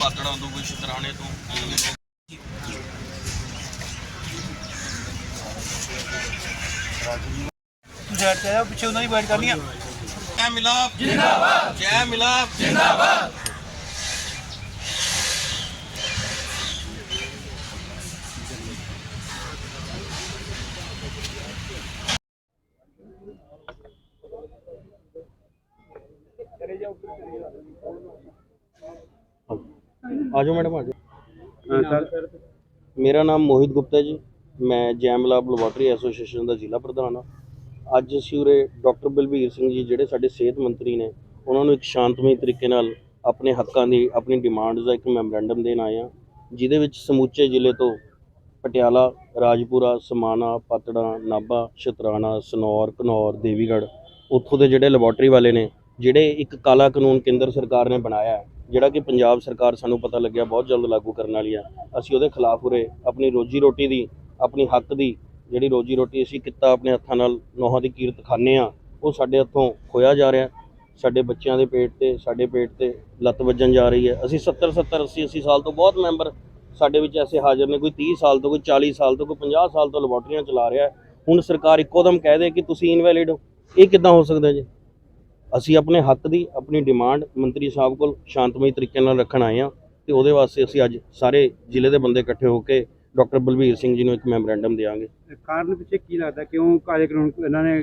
ਪਾਤੜਾਂ ਤੋਂ ਕੋਈ ਸ਼ਤਰਾਣੇ ਤੋਂ ਜੈ ਚਾਹ ਪਿੱਛੇ ਉਹਨਾਂ ਦੀ ਵਾਈਟ ਕਰਨੀ ਆ। ਜੈ ਮਿਲਾਪ। ਜਿੰਦਾਬਾਦ। ਜੈ ਮਿਲਾਪ। ਜਿੰਦਾਬਾਦ। ਆਜੋ ਮੈਡਮ ਆਜੋ। ਸਰ? ਮੇਰਾ ਨਾਮ ਮੋਹਿਤ ਗੁਪਤਾ ਜੀ। ਮੈਂ ਜੈਮ ਲੈਬ ਲੈਬੋਰਟਰੀ ਐਸੋਸੀਏਸ਼ਨ ਦਾ ਜ਼ਿਲ੍ਹਾ ਪ੍ਰਧਾਨ ਹਾਂ। ਅੱਜ ਅਸੀਂ ਉਰੇ ਡਾਕਟਰ ਬਲਬੀਰ ਸਿੰਘ ਜੀ ਜਿਹੜੇ ਸਾਡੇ ਸਿਹਤ ਮੰਤਰੀ ਨੇ ਉਹਨਾਂ ਨੂੰ ਇੱਕ ਸ਼ਾਂਤਮਈ ਤਰੀਕੇ ਨਾਲ ਆਪਣੇ ਹੱਕਾਂ ਦੀ ਆਪਣੀ ਡਿਮਾਂਡਸ ਦਾ ਇੱਕ ਮੈਮੋਰੈਂਡਮ ਦੇਣ ਆਏ ਹਾਂ ਜਿਹਦੇ ਵਿੱਚ ਸਮੁੱਚੇ ਜ਼ਿਲ੍ਹੇ ਤੋਂ ਪਟਿਆਲਾ ਰਾਜਪੁਰਾ ਸਮਾਣਾ ਪਤੜਾ ਨਾਭਾ ਸ਼ਤਰਾਣਾ ਸਨੌਰ ਘਨੌਰ ਦੇਵੀਗੜ੍ਹ ਉੱਥੋਂ ਦੇ ਜਿਹੜੇ ਲੈਬੋਰਟਰੀ ਵਾਲੇ ਨੇ ਜਿਹੜੇ ਇੱਕ ਕਾਲਾ ਕਾਨੂੰਨ ਕੇਂਦਰ ਸਰਕਾਰ ਨੇ ਬਣਾਇਆ ਹੈ ਜਿਹੜਾ ਕਿ ਪੰਜਾਬ ਸਰਕਾਰ ਸਾਨੂੰ ਪਤਾ ਲੱਗਿਆ ਬਹੁਤ ਜਲਦ ਲਾਗੂ ਕਰਨ ਵਾਲੀ ਆ। ਅਸੀਂ ਉਹਦੇ ਖਿਲਾਫ ਉਰੇ ਆਪਣੀ ਰੋਜੀ ਰੋਟੀ ਦੀ, ਆਪਣੀ ਹੱਕ ਦੀ ਜਿਹੜੀ ਰੋਜੀ ਰੋਟੀ ਅਸੀਂ ਕਿੱਤਾ ਆਪਣੇ ਹੱਥਾਂ ਨਾਲ ਨੋਹਾਂ ਦੀ ਕੀਰਤ ਖਾਂਦੇ ਆ, ਉਹ ਸਾਡੇ ਹੱਥੋਂ ਖੋਇਆ ਜਾ ਰਿਹਾ। ਸਾਡੇ ਬੱਚਿਆਂ ਦੇ ਪੇਟ ਤੇ, ਸਾਡੇ ਪੇਟ ਤੇ ਲੱਤ ਵੱਜਣ ਜਾ ਰਹੀ ਹੈ। ਅਸੀਂ 70 70 80 80 ਸਾਲ ਤੋਂ ਬਹੁਤ ਮੈਂਬਰ ਸਾਡੇ ਵਿੱਚ ਐਸੇ ਹਾਜ਼ਰ ਨੇ, ਕੋਈ 30 ਸਾਲ ਤੋਂ, ਕੋਈ 40 ਸਾਲ ਤੋਂ, ਕੋਈ 50 ਸਾਲ ਤੋਂ ਲੈਬੋਰਟਰੀਆਂ ਚਲਾ ਰਿਹਾ ਹੁਣ ਸਰਕਾਰ ਇੱਕੋ ਦਮ ਕਹਿ ਦੇ ਕਿ ਤੁਸੀਂ ਇਨਵੈਲਿਡ ਹੋ। ਇਹ ਕਿੱਦਾਂ ਹੋ ਸਕਦਾ ਜੀ? ਅਸੀਂ ਆਪਣੇ ਹੱਕ ਦੀ ਆਪਣੀ ਡਿਮਾਂਡ ਮੰਤਰੀ ਸਾਹਿਬ ਕੋਲ ਸ਼ਾਂਤਮਈ ਤਰੀਕੇ ਨਾਲ ਰੱਖਣ ਆਏ ਹਾਂ ਤੇ ਉਹਦੇ ਵਾਸਤੇ ਅਸੀਂ ਅੱਜ ਸਾਰੇ ਜ਼ਿਲ੍ਹੇ ਦੇ ਬੰਦੇ ਇਕੱਠੇ ਹੋ ਕੇ ਡਾਕਟਰ ਬਲਬੀਰ ਸਿੰਘ ਜੀ ਨੂੰ ਇੱਕ ਮੈਮੋਰੈਂਡਮ ਦੇਵਾਂਗੇ ਕਾਰਨ ਪਿੱਛੇ ਕੀ ਲੱਗਦਾ ਕਿਉਂ ਕਾਲੇ ਕਾਨੂੰਨ ਇਹਨਾਂ ਨੇ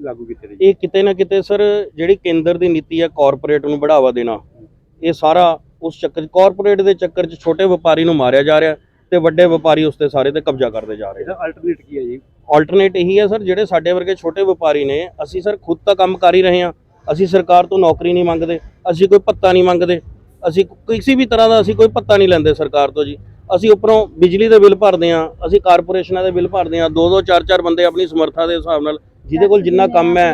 ਲਾਗੂ ਕੀਤੇ ਨੇ? ਇਹ ਕਿਤੇ ਨਾ ਕਿਤੇ ਸਰ ਜਿਹੜੀ ਕੇਂਦਰ ਦੀ ਨੀਤੀ ਹੈ ਕਾਰਪੋਰੇਟ ਨੂੰ ਬੜਾਵਾ ਦੇਣਾ ਇਹ ਸਾਰਾ ਉਸ ਚੱਕਰ ਕਾਰਪੋਰੇਟ ਦੇ ਚੱਕਰ 'ਚ ਛੋਟੇ ਵਪਾਰੀ ਨੂੰ ਮਾਰਿਆ ਜਾ ਰਿਹਾ ਤੇ ਵੱਡੇ ਵਪਾਰੀ ਉਸ ਤੇ ਸਾਰੇ ਤੇ ਕਬਜ਼ਾ ਕਰਦੇ ਜਾ ਰਹੇ ਇਹਦਾ ਅਲਟਰਨੇਟ ਕੀ ਹੈ ਜੀ? ਆਲਟਰਨੇਟ ਇਹੀ ਹੈ ਸਰ ਜਿਹੜੇ ਸਾਡੇ ਵਰਗੇ ਛੋਟੇ ਵਪਾਰੀ ਨੇ ਅਸੀਂ ਸਰ ਖੁਦ ਤਾਂ ਕੰਮ ਕਰ ਹੀ ਰਹੇ ਹਾਂ। ਅਸੀਂ ਸਰਕਾਰ ਤੋਂ ਨੌਕਰੀ ਨਹੀਂ ਮੰਗਦੇ ਅਸੀਂ ਕੋਈ ਭੱਤਾ ਨਹੀਂ ਮੰਗਦੇ ਅਸੀਂ ਕਿਸੇ ਵੀ ਤਰ੍ਹਾਂ ਦਾ ਅਸੀਂ ਕੋਈ ਭੱਤਾ ਨਹੀਂ ਲੈਂਦੇ ਸਰਕਾਰ ਤੋਂ ਜੀ। ਅਸੀਂ ਉੱਪਰੋਂ ਬਿਜਲੀ ਦੇ ਬਿੱਲ ਭਰਦੇ ਹਾਂ ਅਸੀਂ ਕਾਰਪੋਰੇਸ਼ਨਾਂ ਦੇ ਬਿੱਲ ਭਰਦੇ ਹਾਂ ਦੋ ਦੋ ਚਾਰ ਚਾਰ ਬੰਦੇ ਆਪਣੀ ਸਮਰੱਥਾ ਦੇ ਹਿਸਾਬ ਨਾਲ ਜਿਹਦੇ ਕੋਲ ਜਿੰਨਾ ਕੰਮ ਹੈ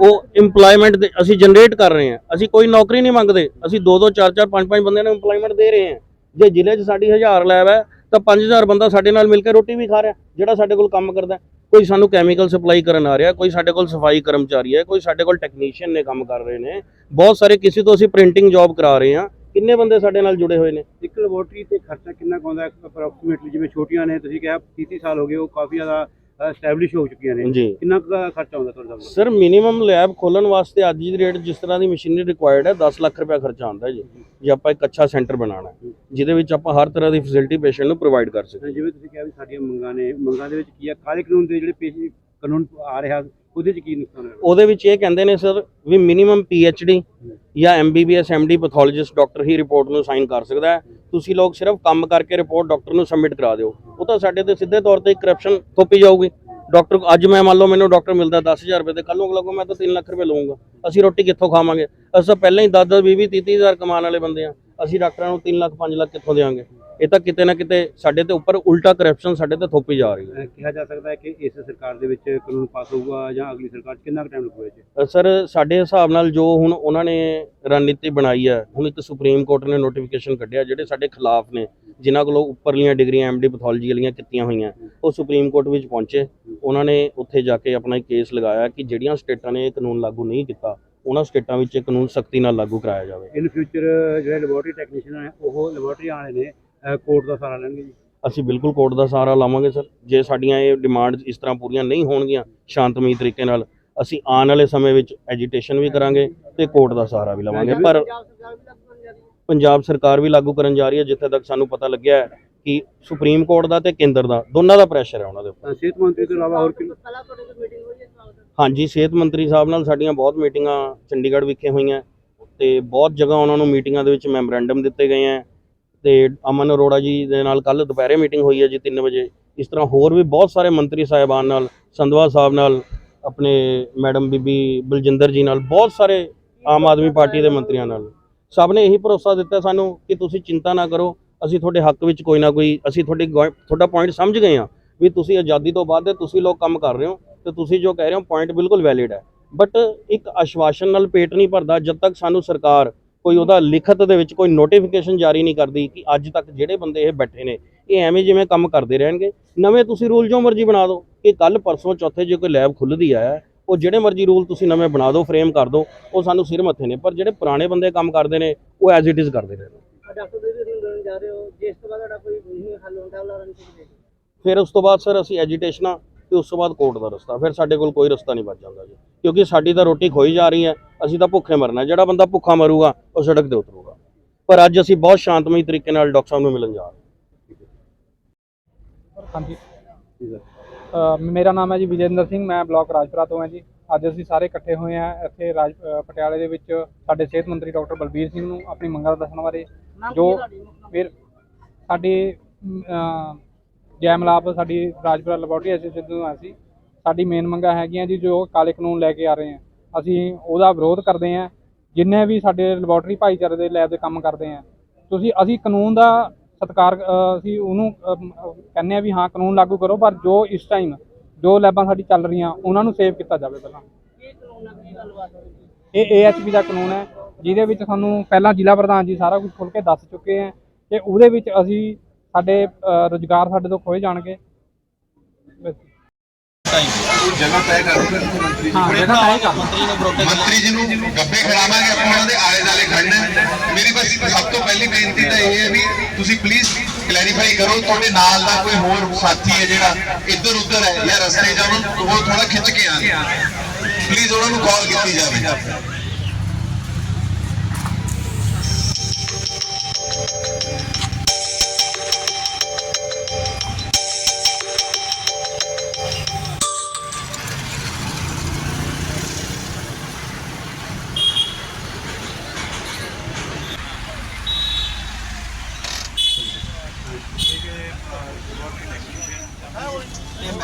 ਉਹ EMPLOYMENT ਦੇ ਅਸੀਂ ਜਨਰੇਟ ਕਰ ਰਹੇ ਹਾਂ। ਅਸੀਂ ਕੋਈ ਨੌਕਰੀ ਨਹੀਂ ਮੰਗਦੇ ਅਸੀਂ ਦੋ ਦੋ ਚਾਰ ਚਾਰ ਪੰਜ ਪੰਜ ਬੰਦਿਆਂ ਨੂੰ EMPLOYMENT ਦੇ ਰਹੇ ਹਾਂ। ਜੇ ਜ਼ਿਲ੍ਹੇ 'ਚ ਸਾਡੀ 1000 ਲੈਬ ਹੈ ਤਾਂ 5000 ਬੰਦਾ ਸਾਡੇ ਨਾਲ ਮਿਲ ਕੇ ਰੋਟੀ ਵੀ ਖਾ ਰਿਹਾ ਜਿਹੜਾ ਸਾਡੇ ਕੋਲ ਕੰਮ ਕਰਦਾ। ਕੋਈ ਸਾਨੂੰ ਕੈਮੀਕਲ ਸਪਲਾਈ ਕਰਨ ਆ ਰਿਹਾ, ਕੋਈ ਸਾਡੇ ਕੋਲ ਸਫ਼ਾਈ ਕਰਮਚਾਰੀ ਹੈ, ਕੋਈ ਸਾਡੇ ਕੋਲ ਟੈਕਨੀਸ਼ੀਅਨ ਨੇ ਕੰਮ ਕਰ ਰਹੇ ਨੇ, ਬਹੁਤ ਸਾਰੇ ਕਿਸੇ ਤੋਂ ਅਸੀਂ ਪ੍ਰਿੰਟਿੰਗ ਜੌਬ ਕਰਾ ਰਹੇ ਹਾਂ, ਕਿੰਨੇ ਬੰਦੇ ਸਾਡੇ ਨਾਲ ਜੁੜੇ ਹੋਏ ਨੇ? ਇੱਕ ਲੈਬੋਰਟਰੀ ਤੇ ਖਰਚਾ ਕਿੰਨਾ ਕੁ ਆਉਂਦਾ ਅਪਰੋਕਸੀਮੇਟਲੀ ਜਿਵੇਂ ਛੋਟੀਆਂ ਨੇ, ਤੁਸੀਂ ਕਿਹਾ 30 ਸਾਲ ਹੋ ਗਏ, ਉਹ ਕਾਫੀ ਜ਼ਿਆਦਾ ਐਸਟੈਬਲਿਸ਼ ਹੋ ਚੁੱਕੀਆਂ ਨੇ। ਜੀ। ਕਿੰਨਾ ਕੁ ਖਰਚਾ ਆਉਂਦਾ ਤੁਹਾਡਾ ਸਰ ਮਿਨੀਮਮ ਲੈਬ ਖੋਲਣ ਵਾਸਤੇ ਅੱਜ ਦੀ ਰੇਟ ਜਿਸ ਤਰ੍ਹਾਂ ਦੀ ਮਸ਼ੀਨਰੀ ਰਿਕੁਆਇਰਡ ਹੈ 10 ਲੱਖ ਰੁਪਏ ਖਰਚਾ ਆਉਂਦਾ ਹੈ ਜੀ। ਜੇ ਆਪਾਂ ਇੱਕ ਅੱਛਾ ਸੈਂਟਰ ਬਣਾਉਣਾ ਹੈ ਜਿਹਦੇ ਵਿੱਚ ਆਪਾਂ ਹਰ ਤਰ੍ਹਾਂ ਦੀ ਫੈਸਿਲਿਟੀ ਪੇਸ਼ੈਂਟ ਨੂੰ ਪ੍ਰੋਵਾਈਡ ਕਰ ਸਕੀਏ। ਜਿਵੇਂ ਤੁਸੀਂ ਕਿਹਾ ਵੀ ਸਾਡੀਆਂ ਮੰਗਾਂ ਨੇ ਮੰਗਾਂ ਦੇ ਵਿੱਚ ਕੀ ਆ? ਕਾਲੇ ਕਾਨੂੰਨ ਦੇ ਜਿਹੜੇ ਪੇਸ਼ ਕਾਨੂੰਨ ਆ ਰਿਹਾ ਉਹਦੇ ਚ ਕੀ ਨੁਕਸਾਨ ਹੋਇਆ? ਉਹਦੇ ਵਿੱਚ ਇਹ ਕਹਿੰਦੇ ਨੇ ਸਰ ਵੀ ਮਿਨੀਮਮ ਡੀ ਜਾਂ ਐਮਬੀਬੀਐਸ ਐਮਡੀ ਪੈਥੋਲੋਜਿਸਟ ਡਾਕਟਰ ਹੀ ਰਿਪੋਰਟ ਨੂੰ ਸਾਈਨ ਕਰ ਸਕਦਾ ਹੈ। ਤੁਸੀਂ ਲੋਕ ਸਿਰਫ ਕੰਮ ਕਰਕੇ ਰਿਪੋਰਟ ਡਾਕਟਰ ਨੂੰ ਸਬਮਿਟ ਕਰਾ ਦਿਓ। ਉਹ ਤਾਂ ਸਾਡੇ ਤੇ ਸਿੱਧੇ ਤੌਰ ਤੇ ਕਰਪਸ਼ਨ ਥੋਪੀ ਜਾਊਗੀ। ਡਾਕਟਰ ਅੱਜ ਮੈਂ ਮੰਨ ਲਓ ਮੈਨੂੰ ਡਾਕਟਰ ਮਿਲਦਾ 10000 ਰੁਪਏ ਤੇ ਕੱਲ ਨੂੰ ਅਗਲਾ ਕੋ ਮੈਂ ਤਾਂ 3 ਲੱਖ ਰੁਪਏ ਲਵਾਂਗਾ ਅਸੀਂ ਰੋਟੀ ਕਿੱਥੋਂ ਖਾਵਾਂਗੇ? ਅਸੀਂ ਤਾਂ ਪਹਿਲਾਂ ਹੀ 10 10 20 20 30 ਹਜ਼ਾਰ ਕਮਾਉਣ ਵਾਲੇ ਬੰਦੇ ਆ ਅਸੀਂ ਡਾਕਟਰਾਂ ਨੂੰ 3 ਲੱਖ 5 ਲੱਖ ਕਿੱਥੋਂ ਦੇਵਾਂਗੇ ਇਹ ਤਾਂ ਕਿਤੇ ਨਾ ਕਿਤੇ ਸਾਡੇ ਤੇ ਉੱਪਰ ਉਲਟਾ ਕਰਪਸ਼ਨ ਸਾਡੇ ਤੇ ਥੋਪੀ ਜਾ ਰਹੀ ਹੈ। ਕਿਹਾ ਜਾ ਸਕਦਾ ਹੈ ਕਿ ਇਸ ਸਰਕਾਰ ਦੇ ਵਿੱਚ ਕਾਨੂੰਨ ਪਾਸ ਹੋਊਗਾ ਜਾਂ ਅਗਲੀ ਸਰਕਾਰ ਚ ਕਿੰਨਾ ਟਾਈਮ ਲੱਗੂਗਾ ਸਰ ਸਾਡੇ ਹਿਸਾਬ ਨਾਲ ਜੋ ਹੁਣ ਉਹਨਾਂ ਨੇ ਰਣਨੀਤੀ ਬਣਾਈ ਹੈ ਹੁਣ ਇੱਕ ਸੁਪਰੀਮ ਕੋਰਟ ਨੇ ਨੋਟੀਫਿਕੇਸ਼ਨ ਕੱਢਿਆ ਜਿਹੜੇ ਸਾਡੇ ਖਿਲਾਫ ਨੇ ਜਿਨ੍ਹਾਂ ਕੋਲੋਂ ਉੱਪਰਲੀਆਂ ਡਿਗਰੀਆਂ ਐਮਡੀ ਪੈਥੋਲੋਜੀ ਵਾਲੀਆਂ ਕੀਤੀਆਂ ਹੋਈਆਂ ਉਹ ਸੁਪਰੀਮ ਕੋਰਟ ਵਿੱਚ ਪਹੁੰਚੇ। ਉਹਨਾਂ ਨੇ ਉੱਥੇ ਜਾ ਕੇ ਆਪਣਾ ਕੇਸ ਲਗਾਇਆ ਕਿ ਜਿਹੜੀਆਂ ਸਟੇਟਾਂ ਨੇ ਇਹ ਕਾਨੂੰਨ ਲਾਗੂ ਨਹੀਂ ਕੀਤਾ ਉਹਨਾਂ ਸਟੇਟਾਂ ਵਿੱਚ ਇਹ ਕਾਨੂੰਨ ਸਖਤੀ ਨਾਲ ਲਾਗੂ ਕਰਾਇਆ ਜਾਵੇ। ਇਨ ਫਿਊਚਰ ਜਿਹੜੇ ਲੈਬੋਰਟਰੀ ਟੈਕਨੀਸ਼ੀਅਨ ਹੈ ਉਹ ਲੈਬੋਰਟਰੀ ਵਾਲੇ ਨੇ ਕੋਰਟ ਦਾ ਸਹਾਰਾ ਲੈਣਗੇ ਜੀ। ਅਸੀਂ ਬਿਲਕੁਲ ਕੋਰਟ ਦਾ ਸਹਾਰਾ ਲਾਵਾਂਗੇ ਸਰ। ਜੇ ਸਾਡੀਆਂ ਇਹ ਡਿਮਾਂਡਸ ਇਸ ਤਰ੍ਹਾਂ ਪੂਰੀਆਂ ਨਹੀਂ ਹੋਣਗੀਆਂ ਸ਼ਾਂਤਮਈ ਤਰੀਕੇ ਨਾਲ ਅਸੀਂ ਆਉਣ ਵਾਲੇ ਸਮੇਂ ਵਿੱਚ ਐਜੀਟੇਸ਼ਨ ਵੀ ਕਰਾਂਗੇ ਤੇ ਕੋਰਟ ਦਾ ਸਹਾਰਾ ਵੀ ਲਵਾਂਗੇ। ਪਰ ਪੰਜਾਬ ਸਰਕਾਰ ਵੀ ਲਾਗੂ ਕਰਨ ਜਾ ਰਹੀ ਹੈ ਜਿੱਥੇ ਤੱਕ ਸਾਨੂੰ ਪਤਾ ਲੱਗਿਆ ਹੈ ਕਿ ਸੁਪਰੀਮ ਕੋਰਟ ਦਾ ਤੇ ਕੇਂਦਰ ਦਾ ਦੋਨਾਂ ਦਾ ਪ੍ਰੈਸ਼ਰ ਹੈ ਉਹਨਾਂ ਦੇ ਉੱਪਰ। ਸਿਹਤ ਮੰਤਰੀ ਤੋਂ ਇਲਾਵਾ ਹੋਰ ਕਿ ਹਾਂਜੀ ਸਿਹਤ ਮੰਤਰੀ ਸਾਹਿਬ ਨਾਲ ਸਾਡੀਆਂ ਬਹੁਤ ਮੀਟਿੰਗਾਂ ਚੰਡੀਗੜ੍ਹ ਵਿਖੇ ਹੋਈਆਂ ਤੇ ਬਹੁਤ ਜਗ੍ਹਾ ਉਹਨਾਂ ਨੂੰ ਮੀਟਿੰਗਾਂ ਦੇ ਵਿੱਚ ਮੈਮੋਰੈਂਡਮ ਦਿੱਤੇ ਗਏ ਹੈ। ਤੇ ਅਮਨ ਅਰੋੜਾ ਜੀ ਦੇ ਨਾਲ ਕੱਲ ਦੁਪਹਿਰੇ ਮੀਟਿੰਗ ਹੋਈ ਹੈ ਜੀ 3 ਵਜੇ। ਇਸ ਤਰ੍ਹਾਂ ਹੋਰ ਵੀ ਬਹੁਤ ਸਾਰੇ ਮੰਤਰੀ ਸਾਹਿਬਾਨ ਨਾਲ, ਸੰਧਵਾ ਸਾਹਿਬ ਨਾਲ, ਆਪਣੇ ਮੈਡਮ ਬੀਬੀ ਬਲਜਿੰਦਰ ਜੀ ਨਾਲ, ਬਹੁਤ ਸਾਰੇ ਆਮ ਆਦਮੀ ਪਾਰਟੀ ਦੇ ਮੰਤਰੀਆਂ ਨਾਲ। ਸਭ ਨੇ ਇਹੀ ਭਰੋਸਾ ਦਿੱਤਾ ਸਾਨੂੰ ਕਿ ਤੁਸੀਂ ਚਿੰਤਾ ਨਾ ਕਰੋ, ਅਸੀਂ ਤੁਹਾਡੇ ਹੱਕ ਵਿੱਚ ਕੋਈ ਨਾ ਕੋਈ, ਅਸੀਂ ਤੁਹਾਡੀ ਗੁਆ- ਤੁਹਾਡਾ ਪੁਆਇੰਟ ਸਮਝ ਗਏ ਹਾਂ ਵੀ ਤੁਸੀਂ ਆਜ਼ਾਦੀ ਤੋਂ ਬਾਅਦ ਤੁਸੀਂ ਲੋਕ ਕੰਮ ਕਰ ਰਹੇ ਹੋ ਤੇ ਤੁਸੀਂ ਜੋ ਕਹਿ ਰਹੇ ਹੋ ਪੁਆਇੰਟ ਬਿਲਕੁਲ ਵੈਲਿਡ ਹੈ। ਬਟ ਇੱਕ ਆਸ਼ਵਾਸਨ ਨਾਲ ਪੇਟ ਨਹੀਂ ਭਰਦਾ ਜਦ ਤੱਕ ਸਾਨੂੰ ਸਰਕਾਰ ਕੋਈ ਉਹਦਾ ਲਿਖਤ ਦੇ ਵਿੱਚ ਕੋਈ ਨੋਟੀਫਿਕੇਸ਼ਨ ਜਾਰੀ ਨਹੀਂ ਕਰਦੀ ਕਿ ਅੱਜ ਤੱਕ ਜਿਹੜੇ ਬੰਦੇ ਇਹ ਬੈਠੇ ਨੇ ਇਹ ਐਵੇਂ ਜਿਵੇਂ ਕੰਮ ਕਰਦੇ ਰਹਿਣਗੇ। ਨਵੇਂ ਤੁਸੀਂ ਰੂਲ ਜੋ ਮਰਜ਼ੀ ਬਣਾ ਦਿਓ ਕਿ ਕੱਲ ਪਰਸੋਂ ਚੌਥੇ ਜੇ ਕੋਈ ਲੈਬ ਖੁੱਲਦੀ ਹੈ ਉਹ ਜਿਹੜੇ ਮਰਜ਼ੀ ਰੂਲ ਤੁਸੀਂ ਨਵੇਂ ਬਣਾ ਦਿਓ ਫਰੇਮ ਕਰ ਦਿਓ ਉਹ ਸਾਨੂੰ ਸਿਰ ਮੱਥੇ ਨੇ। ਪਰ ਜਿਹੜੇ ਪੁਰਾਣੇ ਬੰਦੇ ਕੰਮ ਕਰਦੇ ਨੇ ਉਹ ਐਜ਼ ਇਟ ਇਜ਼ ਕਰਦੇ ਨੇ। ਡਾਕਟਰ ਦੇ ਵੀ ਮਿਲਣ ਜਾ ਰਹੇ ਹੋ ਜਿਸ ਤੋਂ ਬਾਅਦ ਤੁਹਾਡਾ ਕੋਈ ਨਹੀਂ ਹੱਲ ਹੁੰਦਾ ਉਹਨਾਂ ਨੂੰ ਕਿਵੇਂ? ਫਿਰ ਉਸ ਤੋਂ ਬਾਅਦ ਸਰ ਅਸੀਂ ਐਜੀਟੇਸ਼ਨਾਂ ਤੇ ਉਸ ਤੋਂ ਬਾਅਦ ਕੋਰਟ ਦਾ ਰਸਤਾ। ਫਿਰ ਸਾਡੇ ਕੋਲ ਕੋਈ ਰਸਤਾ ਨਹੀਂ ਬਚ ਜਾਂਦਾ ਜੀ। ਕਿਉਂਕਿ ਸਾਡੀ ਤਾਂ ਰੋਟੀ ਖੋਈ ਜਾ ਰਹੀ ਹੈ ਅਸੀਂ ਤਾਂ ਭੁੱਖੇ ਮਰਨਾ ਜਿਹੜਾ ਬੰਦਾ ਭੁੱਖਾ ਮਰੂਗਾ ਉਹ ਸੜਕ ਤੇ ਉਤਰੂਗਾ। ਪਰ ਅੱਜ ਅਸੀਂ ਬਹੁਤ ਸ਼ਾਂਤਮਈ ਤਰੀਕੇ ਨਾਲ ਡਾਕਟਰ ਸਾਹਿਬ ਨੂੰ ਮਿਲਣ ਜਾ ਰਹੇ ਹਾਂ। ਹਾਂਜੀ। ਮੇਰਾ ਨਾਮ ਹੈ ਜੀ ਵਿਜੇਂਦਰ ਸਿੰਘ ਮੈਂ ਬਲਾਕ ਰਾਜਪੁਰਾ ਤੋਂ ਹਾਂ ਜੀ। ਅੱਜ ਅਸੀਂ ਸਾਰੇ ਇਕੱਠੇ ਹੋਏ ਹਾਂ ਇੱਥੇ ਰਾਜ ਪਟਿਆਲੇ ਦੇ ਵਿੱਚ। ਸਾਡੇ ਸਿਹਤ ਮੰਤਰੀ ਡਾਕਟਰ ਬਲਬੀਰ ਸਿੰਘ ਨੂੰ ਆਪਣੀ ਮੰਗਾਂ ਦੱਸਣ ਬਾਰੇ ਜੋ ਫਿਰ ਸਾਡੇ ਅ, ਜੈ ਮਲਾਪ ਸਾਡੀ ਰਾਜਪੁਰਾ ਲੈਬੋਰਟਰੀ ਐਸੋਸੀਏਸ਼ਨ ਤੋਂ ਆਏ ਸੀ ਸਾਡੀ ਮੇਨ ਮੰਗਾਂ ਹੈਗੀਆਂ ਜੀ ਜੋ ਕਾਲੇ ਕਾਨੂੰਨ ਲੈ ਕੇ ਆ ਰਹੇ ਹਾਂ ਅਸੀਂ ਉਹਦਾ ਵਿਰੋਧ ਕਰਦੇ ਹਾਂ ਜਿੰਨੇ ਵੀ ਸਾਡੇ ਲੈਬੋਰਟਰੀ ਭਾਈਚਾਰੇ ਦੇ ਲੈਬ ਦੇ ਕੰਮ ਕਰਦੇ ਹਾਂ ਤੁਸੀਂ ਅਸੀਂ ਕਾਨੂੰਨ ਦਾ ਸਤਿਕਾਰ ਅਸੀਂ ਉਹਨੂੰ ਅਮ, ਕਹਿੰਦੇ ਆ ਵੀ ਹਾਂ ਕਾਨੂੰਨ ਲਾਗੂ ਕਰੋ ਪਰ ਜੋ ਇਸ ਟਾਈਮ ਜੋ ਲੈਬਾਂ ਸਾਡੀ ਚੱਲ ਰਹੀਆਂ ਉਹਨਾਂ ਨੂੰ ਸੇਵ ਕੀਤਾ ਜਾਵੇ ਪਹਿਲਾਂ। ਕੀ ਕਾਨੂੰਨ ਨਾਲ ਕੀ ਇਹ ਏਐਚਪੀ ਦਾ ਕਾਨੂੰਨ ਹੈ। ਜਿਹਦੇ ਵਿੱਚ ਸਾਨੂੰ ਪਹਿਲਾਂ ਜ਼ਿਲ੍ਹਾ ਪ੍ਰਧਾਨ ਜੀ ਸਾਰਾ ਕੁਝ ਖੁੱਲ ਕੇ ਦੱਸ ਚੁੱਕੇ ਹੈ ਕਿ ਉਹਦੇ ਵਿੱਚ ਅਸੀਂ ਸਾਡੇ ਰੁਜ਼ਗਾਰ ਸਾਡੇ ਤੋਂ ਖੋਏ ਜਾਣਗੇ। ਜਗ੍ਹਾ ਤੈਅ ਮੰਤਰੀ ਜੀ ਹਾਂ ਜਿਹੜਾ ਤੈਅ ਕਰ ਮੰਤਰੀ ਨੂੰ ਬਰੋਟੇ ਮੰਤਰੀ ਜੀ ਨੂੰ ਗੱਬੇ ਖੜਾਵਾਂਗੇ ਆਪਾਂ ਉਹਨਾਂ ਦੇ ਆਲੇ ਦਾਲੇ ਖੜਨਾ। ਮੇਰੀ ਬਸ ਸਭ ਤੋਂ ਪਹਿਲੀ ਬੇਨਤੀ ਤਾਂ ਇਹ ਹੈ ਵੀ ਤੁਸੀਂ ਪਲੀਜ਼ ਕਲੈਰੀਫਾਈ ਕਰੋ ਤੁਹਾਡੇ ਨਾਲ ਦਾ ਕੋਈ ਹੋਰ ਸਾਥੀ ਹੈ ਜਿਹੜਾ ਇੱਧਰ ਉੱਧਰ ਹੈ ਜਾਂ ਰਸਤੇ ਉਹਨੂੰ ਉਹ ਥੋੜਾ ਖਿੱਚ ਕੇ ਆਣ। ਪਲੀਜ਼ ਉਹਨਾਂ ਨੂੰ ਕਾਲ ਕੀਤੀ ਜਾਵੇ।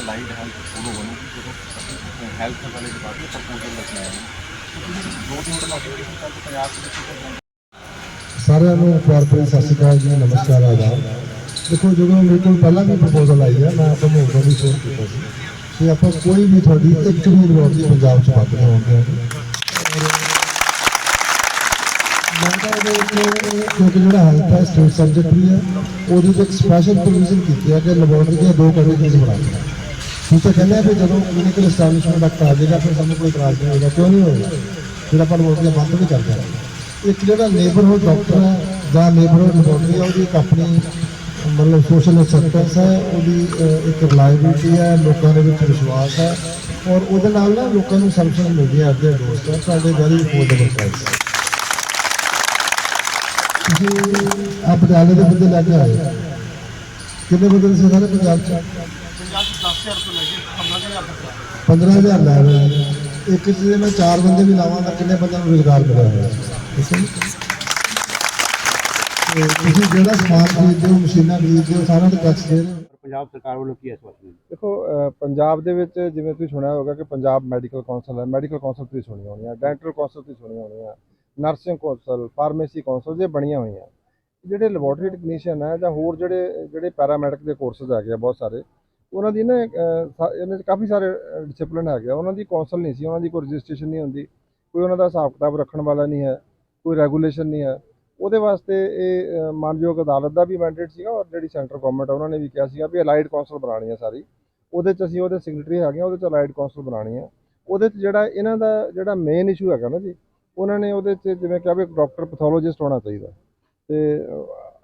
ਗੱਲਬਾਤ ਕਰਾਂ ਫਿਰ ਇਹ ਸਾਡੇ ਸਟੇਟ ਪ੍ਰਧਾਨ ਨੇ ਪ੍ਰੋਟੈਸਟ ਨਹੀਂ ਹੈ ਸਰ ਸਿੰਪਲ ਮੈਮੋਰੈਂਡਮ ਸਾਰਿਆਂ ਨੂੰ ਪਿਆਰ ਭਰੀ ਸਤਿ ਸ਼੍ਰੀ ਅਕਾਲ ਜੀ ਨਮਸਕਾਰ ਆਦਾਬ ਦੇਖੋ ਜਦੋਂ ਮੇਰੇ ਕੋਲ ਪਹਿਲਾਂ ਵੀ ਪ੍ਰਪੋਜ਼ਲ ਆਈ ਹੈ ਮੈਂ ਤੁਹਾਨੂੰ ਉਦੋਂ ਵੀ ਸ਼ੇਅਰ ਕੀਤਾ ਸੀ ਕਿ ਆਪਾਂ ਕੋਈ ਵੀ ਤੁਹਾਡੀ ਇੱਕ ਵੀ ਲੈਬੋਰਟਰੀ ਪੰਜਾਬ 'ਚ ਬੰਦ ਨਹੀਂ ਹੋਣ ਦਿਆਂਗੇ ਮੈਂ ਤਾਂ ਇਹਦੇ ਵਿੱਚ ਕਿਉਂਕਿ ਜਿਹੜਾ ਹੈਲਥ ਹੈ ਸਟੇਟ ਸਬਜੈਕਟ ਵੀ ਹੈ ਉਹਦੇ ਵਿੱਚ ਇੱਕ ਸਪੈਸ਼ਲ ਪ੍ਰੋਵੀਜ਼ਨ ਕੀਤੀ ਹੈ ਕਿ ਲੈਬੋਰਟਰੀ ਦੀਆਂ ਦੋ ਕੈਟੇਗਰੀਜ਼ ਬਣਾਈਆਂ ਠੀਕ ਹੈ ਕਹਿੰਦੇ ਆ ਵੀ ਜਦੋਂ ਕਲੀਨਿਕਲ ਐਸਟੈਬਲਿਸ਼ਮੈਂਟ ਐਕਟ ਆ ਜਾਏਗਾ ਫਿਰ ਸਾਨੂੰ ਕੋਈ ਇਤਰਾਜ਼ ਨਹੀਂ ਹੋਏਗਾ, ਕਿਉਂ ਨਹੀਂ ਹੋਏਗਾ? ਫਿਰ ਆਪਾਂ ਲੈਬੋਰਟਰੀਆਂ ਬੰਦ ਵੀ ਕਰਦੇ ਹਾਂ ਇੱਕ ਜਿਹੜਾ ਨੇਬਰਹੁੱਡ ਡਾਕਟਰ ਹੈ ਜਾਂ ਨੇਬਰਹੁੱਡ ਲੈਬੋਰਟਰੀ ਹੈ, ਉਹਦੀ ਇੱਕ ਆਪਣੀ, ਮਤਲਬ ਸੋਸ਼ਲ ਐਕਸੈਪਟੈਂਸ ਹੈ, ਉਹਦੀ ਇੱਕ ਰਿਲਾਇਬਿਲਿਟੀ ਹੈ, ਲੋਕਾਂ ਦੇ ਵਿੱਚ ਵਿਸ਼ਵਾਸ ਹੈ, ਔਰ ਉਹਦੇ ਨਾਲ ਨਾ ਲੋਕਾਂ ਨੂੰ ਸਰਵਿਸ ਮਿਲਦੀ ਹੈ ਅੱਗੇ ਦੋਸਤ ਸਾਡੇ ਵੈਰੀ ਅਫੋਰਡੇਬਲ ਪ੍ਰਾਈਸ ਤੁਸੀਂ ਆ ਦੇ ਬੰਦੇ ਲੈ ਕੇ ਆਏ। ਕਿੰਨੇ ਬੰਦੇ ਸੀ ਸਾਰੇ ਪੰਜਾਬ ਚ? ਪੰਦਰਾਂ ਹਜ਼ਾਰ ਲੈ ਰਹੇ ਆ। ਇੱਕ ਚ ਜੇ ਮੈਂ ਚਾਰ ਬੰਦੇ ਵੀ ਲਾਵਾਂ ਤਾਂ ਕਿੰਨੇ ਬੰਦਿਆਂ ਨੂੰ ਰੁਜ਼ਗਾਰ ਮਿਲਿਆ ਹੋਇਆ। ਠੀਕ ਹੈ ਜੀ? ਤੇ ਤੁਸੀਂ ਜਿਹੜਾ ਸਮਾਨ ਖਰੀਦਦੇ ਹੋ ਮਸ਼ੀਨਾਂ ਖਰੀਦਦੇ ਹੋ ਸਾਰਾ ਦਾ ਟੈਕਸ ਦੇ ਰਹੇ ਹੋ। ਪੰਜਾਬ ਸਰਕਾਰ ਵੱਲੋਂ ਕੀ ਐਸਵਾਸਨ ਦੇਖੋ ਅਹ ਪੰਜਾਬ ਦੇ ਵਿੱਚ ਜਿਵੇਂ ਤੁਸੀਂ ਸੁਣਿਆ ਹੋਗਾ ਕਿ ਪੰਜਾਬ ਮੈਡੀਕਲ ਕੌਂਸਲ ਹੈ। ਮੈਡੀਕਲ ਕੌਂਸਲ ਤੁਸੀਂ ਸੁਣੀ ਹੋਣੀ ਹੈ ਡੈਂਟਲ ਕੌਂਸਲ ਤੁਸੀਂ ਸੁਣੀ ਹੋਣੀ ਹੈ ਨਰਸਿੰਗ ਕੌਂਸਲ ਫਾਰਮੇਸੀ ਕੌਂਸਲ ਜੇ ਬਣੀਆਂ ਹੋਈਆਂ। ਜਿਹੜੇ ਲੈਬੋਰਟਰੀ ਟੈਕਨੀਸ਼ੀਅਨ ਹੈ ਜਾਂ ਹੋਰ ਜਿਹੜੇ ਜਿਹੜੇ ਪੈਰਾਮੈਡਿਕ ਦੇ ਕੋਰਸਸ ਹੈਗੇ ਆ ਬਹੁਤ ਸਾਰੇ ਉਹਨਾਂ ਦੀ ਨਾ ਅਹ, ਇਹਨਾਂ 'ਚ ਕਾਫੀ ਸਾਰੇ ਡਿਸਪਲਿਨ ਹੈਗੇ ਆ। ਉਹਨਾਂ ਦੀ ਕੌਂਸਲ ਨਹੀਂ ਸੀ ਉਹਨਾਂ ਦੀ ਕੋਈ ਰਜਿਸਟ੍ਰੇਸ਼ਨ ਨਹੀਂ ਹੁੰਦੀ। ਕੋਈ ਉਹਨਾਂ ਦਾ ਹਿਸਾਬ ਕਿਤਾਬ ਰੱਖਣ ਵਾਲਾ ਨਹੀਂ ਹੈ ਕੋਈ ਰੈਗੂਲੇਸ਼ਨ ਨਹੀਂ ਹੈ। ਉਹਦੇ ਵਾਸਤੇ ਇਹ ਮਾਨਯੋਗ ਅਦਾਲਤ ਦਾ ਵੀ ਮੈਂਡੇਟ ਸੀਗਾ ਔਰ ਜਿਹੜੀ ਸੈਂਟਰ ਗਵਰਨਮੈਂਟ ਉਹਨਾਂ ਨੇ ਵੀ ਕਿਹਾ ਸੀਗਾ ਵੀ ਅਲਾਈਡ ਕੌਂਸਲ ਬਣਾਉਣੀ ਹੈ ਸਾਰੀ। ਉਹਦੇ 'ਚ ਅਸੀਂ ਉਹਦੇ ਸਿਗਨੇਟਰੀ ਹੈਗੇ ਆ ਉਹਦੇ 'ਚ ਅਲਾਈਡ ਕੌਂਸਲ ਬਣਾਉਣੀ ਹੈ ਉਹਦੇ 'ਚ ਜਿਹੜਾ ਇਹਨਾਂ ਦਾ ਜਿਹੜਾ ਮੇਨ ਇਸ਼ੂ ਹੈਗਾ ਨਾ ਜੀ ਉਹਨਾਂ ਨੇ ਉਹਦੇ 'ਚ ਜਿਵੇਂ ਕਿਹਾ ਵੀ ਇੱਕ ਡਾਕਟਰ ਪੈਥੋਲੋਜਿਸਟ ਹੋਣਾ ਚਾਹੀਦਾ। ਤੇ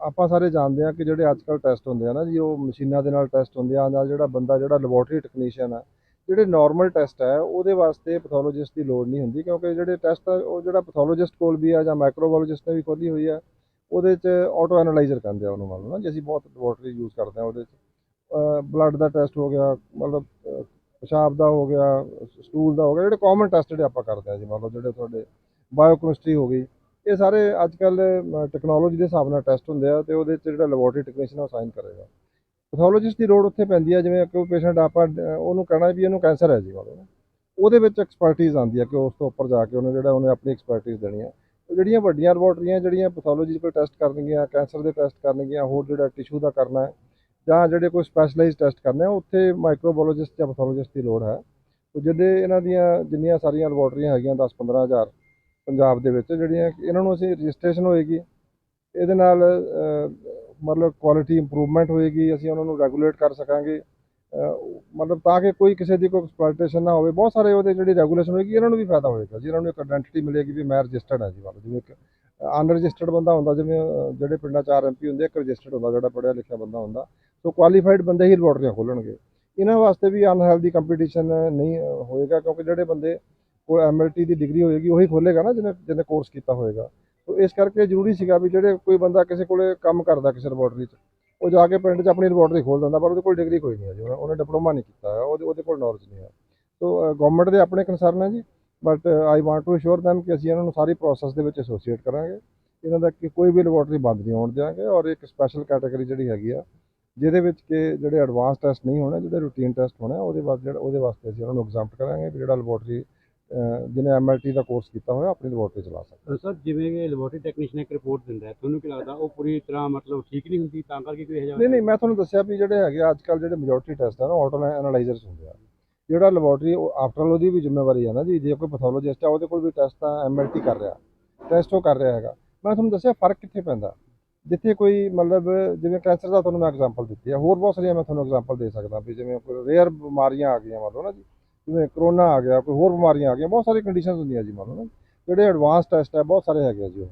ਆਪਾਂ ਸਾਰੇ ਜਾਣਦੇ ਆ ਕਿ ਜਿਹੜੇ ਅੱਜ ਕੱਲ੍ਹ ਟੈਸਟ ਹੁੰਦੇ ਆ ਨਾ ਜੀ ਉਹ ਮਸ਼ੀਨਾਂ ਦੇ ਨਾਲ ਟੈਸਟ ਹੁੰਦੇ ਆ ਨਾਲ ਜਿਹੜਾ ਬੰਦਾ ਜਿਹੜਾ ਲੈਬੋਰਟਰੀ ਟੈਕਨੀਸ਼ੀਅਨ ਆ ਜਿਹੜੇ ਨਾਰਮਲ ਟੈਸਟ ਹੈ ਉਹਦੇ ਵਾਸਤੇ ਪੈਥੋਲੋਜਿਸਟ ਦੀ ਲੋੜ ਨਹੀਂ ਹੁੰਦੀ ਕਿਉਂਕਿ ਜਿਹੜੇ ਟੈਸਟ ਆ ਉਹ ਜਿਹੜਾ ਪੈਥੋਲੋਜਿਸਟ ਕੋਲ ਵੀ ਆ ਜਾਂ ਮਾਈਕਰੋਬਾਇਓਲੋਜਿਸਟ ਨੇ ਵੀ ਖੋਲੀ ਹੋਈ ਆ ਉਹਦੇ 'ਚ ਆਟੋ ਐਨਾਲਾਈਜ਼ਰ ਕਹਿੰਦੇ ਆ ਉਹਨੂੰ ਮੰਨ ਲਓ ਨਾ ਜੇ ਅਸੀਂ ਬਹੁਤ ਲੈਬੋਰਟਰੀ ਯੂਜ਼ ਕਰਦੇ ਆ ਉਹਦੇ 'ਚ। ਬਲੱਡ ਦਾ ਟੈਸਟ ਹੋ ਗਿਆ ਮਤਲਬ ਅਹ, ਪਿਸ਼ਾਬ ਦਾ ਹੋ ਗਿਆ ਸਟੂਲ ਦਾ ਹੋ ਗਿਆ ਜਿਹੜੇ ਕਾਮਨ ਟੈਸਟ ਜਿਹੜੇ ਆਪਾਂ ਕਰਦੇ ਆ ਜੀ ਮੰਨ ਲਓ ਜਿਹੜੇ ਤੁਹਾਡੇ ਬਾਇਓਕੈਮਿਸਟਰੀ ਹੋ ਗਈ ਇਹ ਸਾਰੇ ਅੱਜ ਕੱਲ ਟੈਕਨੋਲੋਜੀ ਦੇ ਹਿਸਾਬ ਨਾਲ ਟੈਸਟ ਹੁੰਦੇ ਆ ਤੇ ਉਹਦੇ 'ਚ ਜਿਹੜਾ ਲੈਬੋਰਟਰੀ ਟੈਕਨੀਸ਼ੀਅਨ ਉਹ ਸਾਈਨ ਕਰੇਗਾ। ਪੈਥੋਲੋਜਿਸਟ ਦੀ ਲੋੜ ਉੱਥੇ ਪੈਂਦੀ ਆ, ਜਿਵੇਂ ਕੋਈ ਪੇਸ਼ੈਂਟ ਆਪਾਂ ਉਹਨੂੰ ਕਹਿਣਾ ਵੀ ਇਹਨੂੰ ਕੈਂਸਰ ਹੈ ਜੀ ਮੰਨ ਉਹਦੇ ਵਿੱਚ ਐਕਸਪਰਟਿਜ਼ ਆਉਂਦੀ ਆ ਕਿ ਉਸ ਤੋਂ ਉੱਪਰ ਜਾ ਕੇ ਉਹਨੇ ਜਿਹੜਾ ਉਹਨੇ ਆਪਣੀ ਐਕਸਪਰਟਿਜ਼ ਦੇਣੀ ਆ। ਜਿਹੜੀਆਂ ਵੱਡੀਆਂ ਲੈਬੋਰਟਰੀਆਂ ਜਿਹੜੀਆਂ ਪੈਥੋਲੋਜੀਕਲ ਟੈਸਟ ਕਰਨਗੀਆਂ ਕੈਂਸਰ ਦੇ ਟੈਸਟ ਕਰਨਗੀਆਂ, ਹੋਰ ਜਿਹੜਾ ਟਿਸ਼ੂ ਦਾ ਕਰਨਾ ਹੈ, ਜਾਂ ਜਿਹੜੇ ਕੋਈ ਸਪੈਸ਼ਲਾਈਜ਼ਡ ਟੈਸਟ ਕਰਨੇ ਆ, ਉੱਥੇ ਮਾਈਕਰੋਬਾਇਓਲੋਜਿਸਟ ਜਾਂ ਪੈਥੋਲੋਜਿਸਟ ਦੀ ਲੋੜ ਹੈ। ਤੇ ਜਿਹਦੇ, ਇਹਨਾਂ ਦੀਆਂ ਜਿੰਨੀਆਂ ਸਾਰੀਆਂ ਲੈਬੋਰਟਰੀਆਂ ਹੈਗੀਆਂ 10 15000 ਪੰਜਾਬ ਦੇ ਵਿੱਚ ਜਿਹੜੀਆਂ ਇਹਨਾਂ ਨੂੰ ਅਸੀਂ ਰਜਿਸਟ੍ਰੇਸ਼ਨ ਹੋਏਗੀ, ਇਹਦੇ ਨਾਲ ਮਤਲਬ ਕੁਆਲਿਟੀ ਇੰਪਰੂਵਮੈਂਟ ਹੋਏਗੀ, ਅਸੀਂ ਉਹਨਾਂ ਨੂੰ ਰੈਗੂਲੇਟ ਕਰ ਸਕਾਂਗੇ। ਮਤਲਬ ਤਾਂ ਕਿ ਕੋਈ ਕਿਸੇ ਦੀ ਕੋਈ ਐਕਸਪਲੋਇਟੇਸ਼ਨ ਨਾ ਹੋਵੇ। ਬਹੁਤ ਸਾਰੇ ਉਹਦੇ ਜਿਹੜੀ ਰੈਗੂਲੇਸ਼ਨ ਹੋਏਗੀ, ਇਹਨਾਂ ਨੂੰ ਵੀ ਫਾਇਦਾ ਹੋਏਗਾ ਜੀ। ਇਹਨਾਂ ਨੂੰ ਇੱਕ ਆਇਡੈਂਟੀਟੀ ਮਿਲੇਗੀ ਵੀ ਮੈਂ ਰਜਿਸਟਰਡ ਹਾਂ ਜੀ ਮਤਲਬ ਜਿਵੇਂ ਇੱਕ ਅਨਰਜਿਸਟਰਡ ਬੰਦਾ ਹੁੰਦਾ, ਜਿਵੇਂ ਜਿਹੜੇ ਪਿੰਡਾਂ 'ਚ ਆਰਐਮਪੀ ਹੁੰਦੇ, ਇੱਕ ਰਜਿਸਟਰਡ ਹੁੰਦਾ, ਜਿਹੜਾ ਪੜ੍ਹਿਆ ਲਿਖਿਆ ਬੰਦਾ ਹੁੰਦਾ। ਸੋ ਕੁਆਲੀਫਾਈਡ ਬੰਦੇ ਹੀ ਲੈਬੋਰਟਰੀਆਂ ਖੋਲਣਗੇ। ਇਹਨਾਂ ਵਾਸਤੇ ਵੀ ਅਨਹੈਲਦੀ ਕੰਪੀਟੀਸ਼ਨ ਨਹੀਂ ਹੋਏਗਾ, ਕਿਉਂਕਿ ਜਿਹੜੇ ਬੰਦੇ ਕੋਈ ਐਮਐਲਟੀ ਦੀ ਡਿਗਰੀ ਹੋਏਗੀ, ਉਹੀ ਖੋਲੇਗਾ ਨਾ ਜਿਹਨੇ ਜਿਹਨੇ ਕੋਰਸ ਕੀਤਾ ਹੋਏਗਾ। ਸੋ ਇਸ ਕਰਕੇ ਜ਼ਰੂਰੀ ਸੀਗਾ ਵੀ ਜਿਹੜੇ ਕੋਈ ਬੰਦਾ ਕਿਸੇ ਕੋਲੇ ਕੰਮ ਕਰਦਾ ਕਿਸੇ ਲੈਬੋਰਟਰੀ 'ਚ, ਉਹ ਜਾ ਕੇ ਪਿੰਡ 'ਚ ਆਪਣੀ ਲੈਬੋਰਟਰੀ ਖੋਲ ਦਿੰਦਾ, ਪਰ ਉਹਦੇ ਕੋਲ ਡਿਗਰੀ ਕੋਈ ਨਹੀਂ ਹੈ ਜੀ। ਉਹਨੇ- ਉਹਨੇ ਡਿਪਲੋਮਾ ਨਹੀਂ ਕੀਤਾ ਹੈ ਉਹਦੇ ਉਹਦੇ ਕੋਲ ਨੌਲੇਜ ਨਹੀਂ ਹੈ। ਸੋ ਗਵਰਨਮੈਂਟ ਦੇ ਆਪਣੇ ਕੰਸਰਨ ਹੈ ਜੀ but I want to assure them ਕਿ ਅਸੀਂ ਇਹਨਾਂ ਨੂੰ ਸਾਰੀ ਪ੍ਰੋਸੈਸ ਦੇ ਵਿੱਚ ਐਸੋਸੀਏਟ ਕਰਾਂਗੇ। ਇਹਨਾਂ ਦਾ ਕਿ ਕੋਈ ਵੀ ਲੈਬੋਰਟਰੀ ਬੰਦ ਨਹੀਂ ਹੋਣ ਦਿਆਂਗੇ ਔਰ ਇੱਕ ਸਪੈਸ਼ਲ ਕੈਟਾਗਰੀ ਜਿਹੜੀ ਹੈਗੀ ਆ, ਜਿਹਦੇ ਵਿੱਚ ਕਿ ਜਿਹੜੇ ਐਡਵਾਂਸ ਟੈਸਟ ਨਹੀਂ ਹੋਣੇ, ਜਿਹੜੇ ਰੂਟੀਨ ਟੈਸਟ ਹੋਣੇ, ਉਹਦੇ ਵਾਸਤੇ ਜਿਹੜਾ, ਉਹਦੇ ਵਾਸਤੇ ਅਸੀਂ ਉਹਨਾਂ ਨੂੰ ਐਗਜ਼ਾਮਟ ਕਰਾਂਗੇ ਵੀ ਜਿਹੜਾ ਲੈਬੋਰਟਰੀ ਜਿਹਨੇ ਐਮਐਲਟੀ ਦਾ ਕੋਰਸ ਕੀਤਾ ਹੋਇਆ ਆਪਣੀ ਲੈਬੋਰਟਰੀ ਚਲਾ ਸਕਦਾ। ਸਰ ਜਿਵੇਂ ਕਿ ਲੈਬੋਰਟਰੀ ਟੈਕਨੀਸ਼ੀਅਨ ਇੱਕ ਰਿਪੋਰਟ ਦਿੰਦਾ ਹੈ ਤੁਹਾਨੂੰ ਕੀ ਲੱਗਦਾ ਉਹ ਪੂਰੀ ਤਰ੍ਹਾਂ ਮਤਲਬ ਠੀਕ ਨਹੀਂ ਹੁੰਦੀ ਤਾਂ ਕਰਕੇ ਕੋਈ ਇਹ ਨਹੀਂ ਨਹੀਂ ਮੈਂ ਤੁਹਾਨੂੰ ਦੱਸਿਆ ਵੀ ਜਿਹੜੇ ਹੈਗੇ ਆ ਅੱਜ ਕੱਲ ਜਿਹੜੇ ਮੈਜੋਰਟੀ ਟੈਸਟ ਆ ਨਾ ਆਟੋ ਐਨਾਲਾਈਜ਼ਰਸ ਹੁੰਦੇ ਆ। ਜਿਹੜਾ ਲੈਬੋਰਟਰੀ ਆਫਟਰ ਆਲ ਉਹਦੀ ਵੀ ਜ਼ਿੰਮੇਵਾਰੀ ਹੈ ਨਾ ਜੀ ਜੇ ਕੋਈ ਪੈਥੋਲੋਜਿਸਟ ਆ ਉਹਦੇ ਕੋਲ ਵੀ ਟੈਸਟ ਤਾਂ ਐਮਐਲਟੀ ਕਰ ਰਿਹਾ। ਟੈਸਟ ਉਹ ਕਰ ਰਿਹਾ ਹੈਗਾ। ਮੈਂ ਤੁਹਾਨੂੰ ਦੱਸਿਆ ਫ਼ਰਕ ਕਿੱਥੇ ਪੈਂਦਾ? ਜਿੱਥੇ ਕੋਈ ਮਤਲਬ ਜਿਵੇਂ ਕੈਂਸਰ ਦਾ ਤੁਹਾਨੂੰ ਮੈਂ ਐਗਜ਼ਾਮਪਲ ਦਿੱਤੀ ਹੈ ਹੋਰ ਬਹੁਤ ਸਾਰੀਆਂ ਮੈਂ ਤੁਹਾਨੂੰ ਐਗਜ਼ਾਮਪਲ ਦੇ ਸਕਦਾ ਵੀ ਜਿਵੇਂ ਕੋਈ ਰੇਅਰ ਬਿਮਾਰੀਆਂ ਆ ਗਈਆਂ ਮੰਨ ਲਓ ਨਾ ਜੀ। ਕਰੋਨਾ ਆ ਗਿਆ, ਕੋਈ ਹੋਰ ਬਿਮਾਰੀਆਂ ਆ ਗਈਆਂ, ਬਹੁਤ ਸਾਰੀ ਕੰਡੀਸ਼ਨਸ ਹੁੰਦੀਆਂ ਜੀ ਮੰਨ ਲਓ ਨਾ। ਜਿਹੜੇ ਐਡਵਾਂਸ ਟੈਸਟ ਹੈ, ਬਹੁਤ ਸਾਰੇ ਹੈਗੇ ਆ ਜੀ ਉਹ।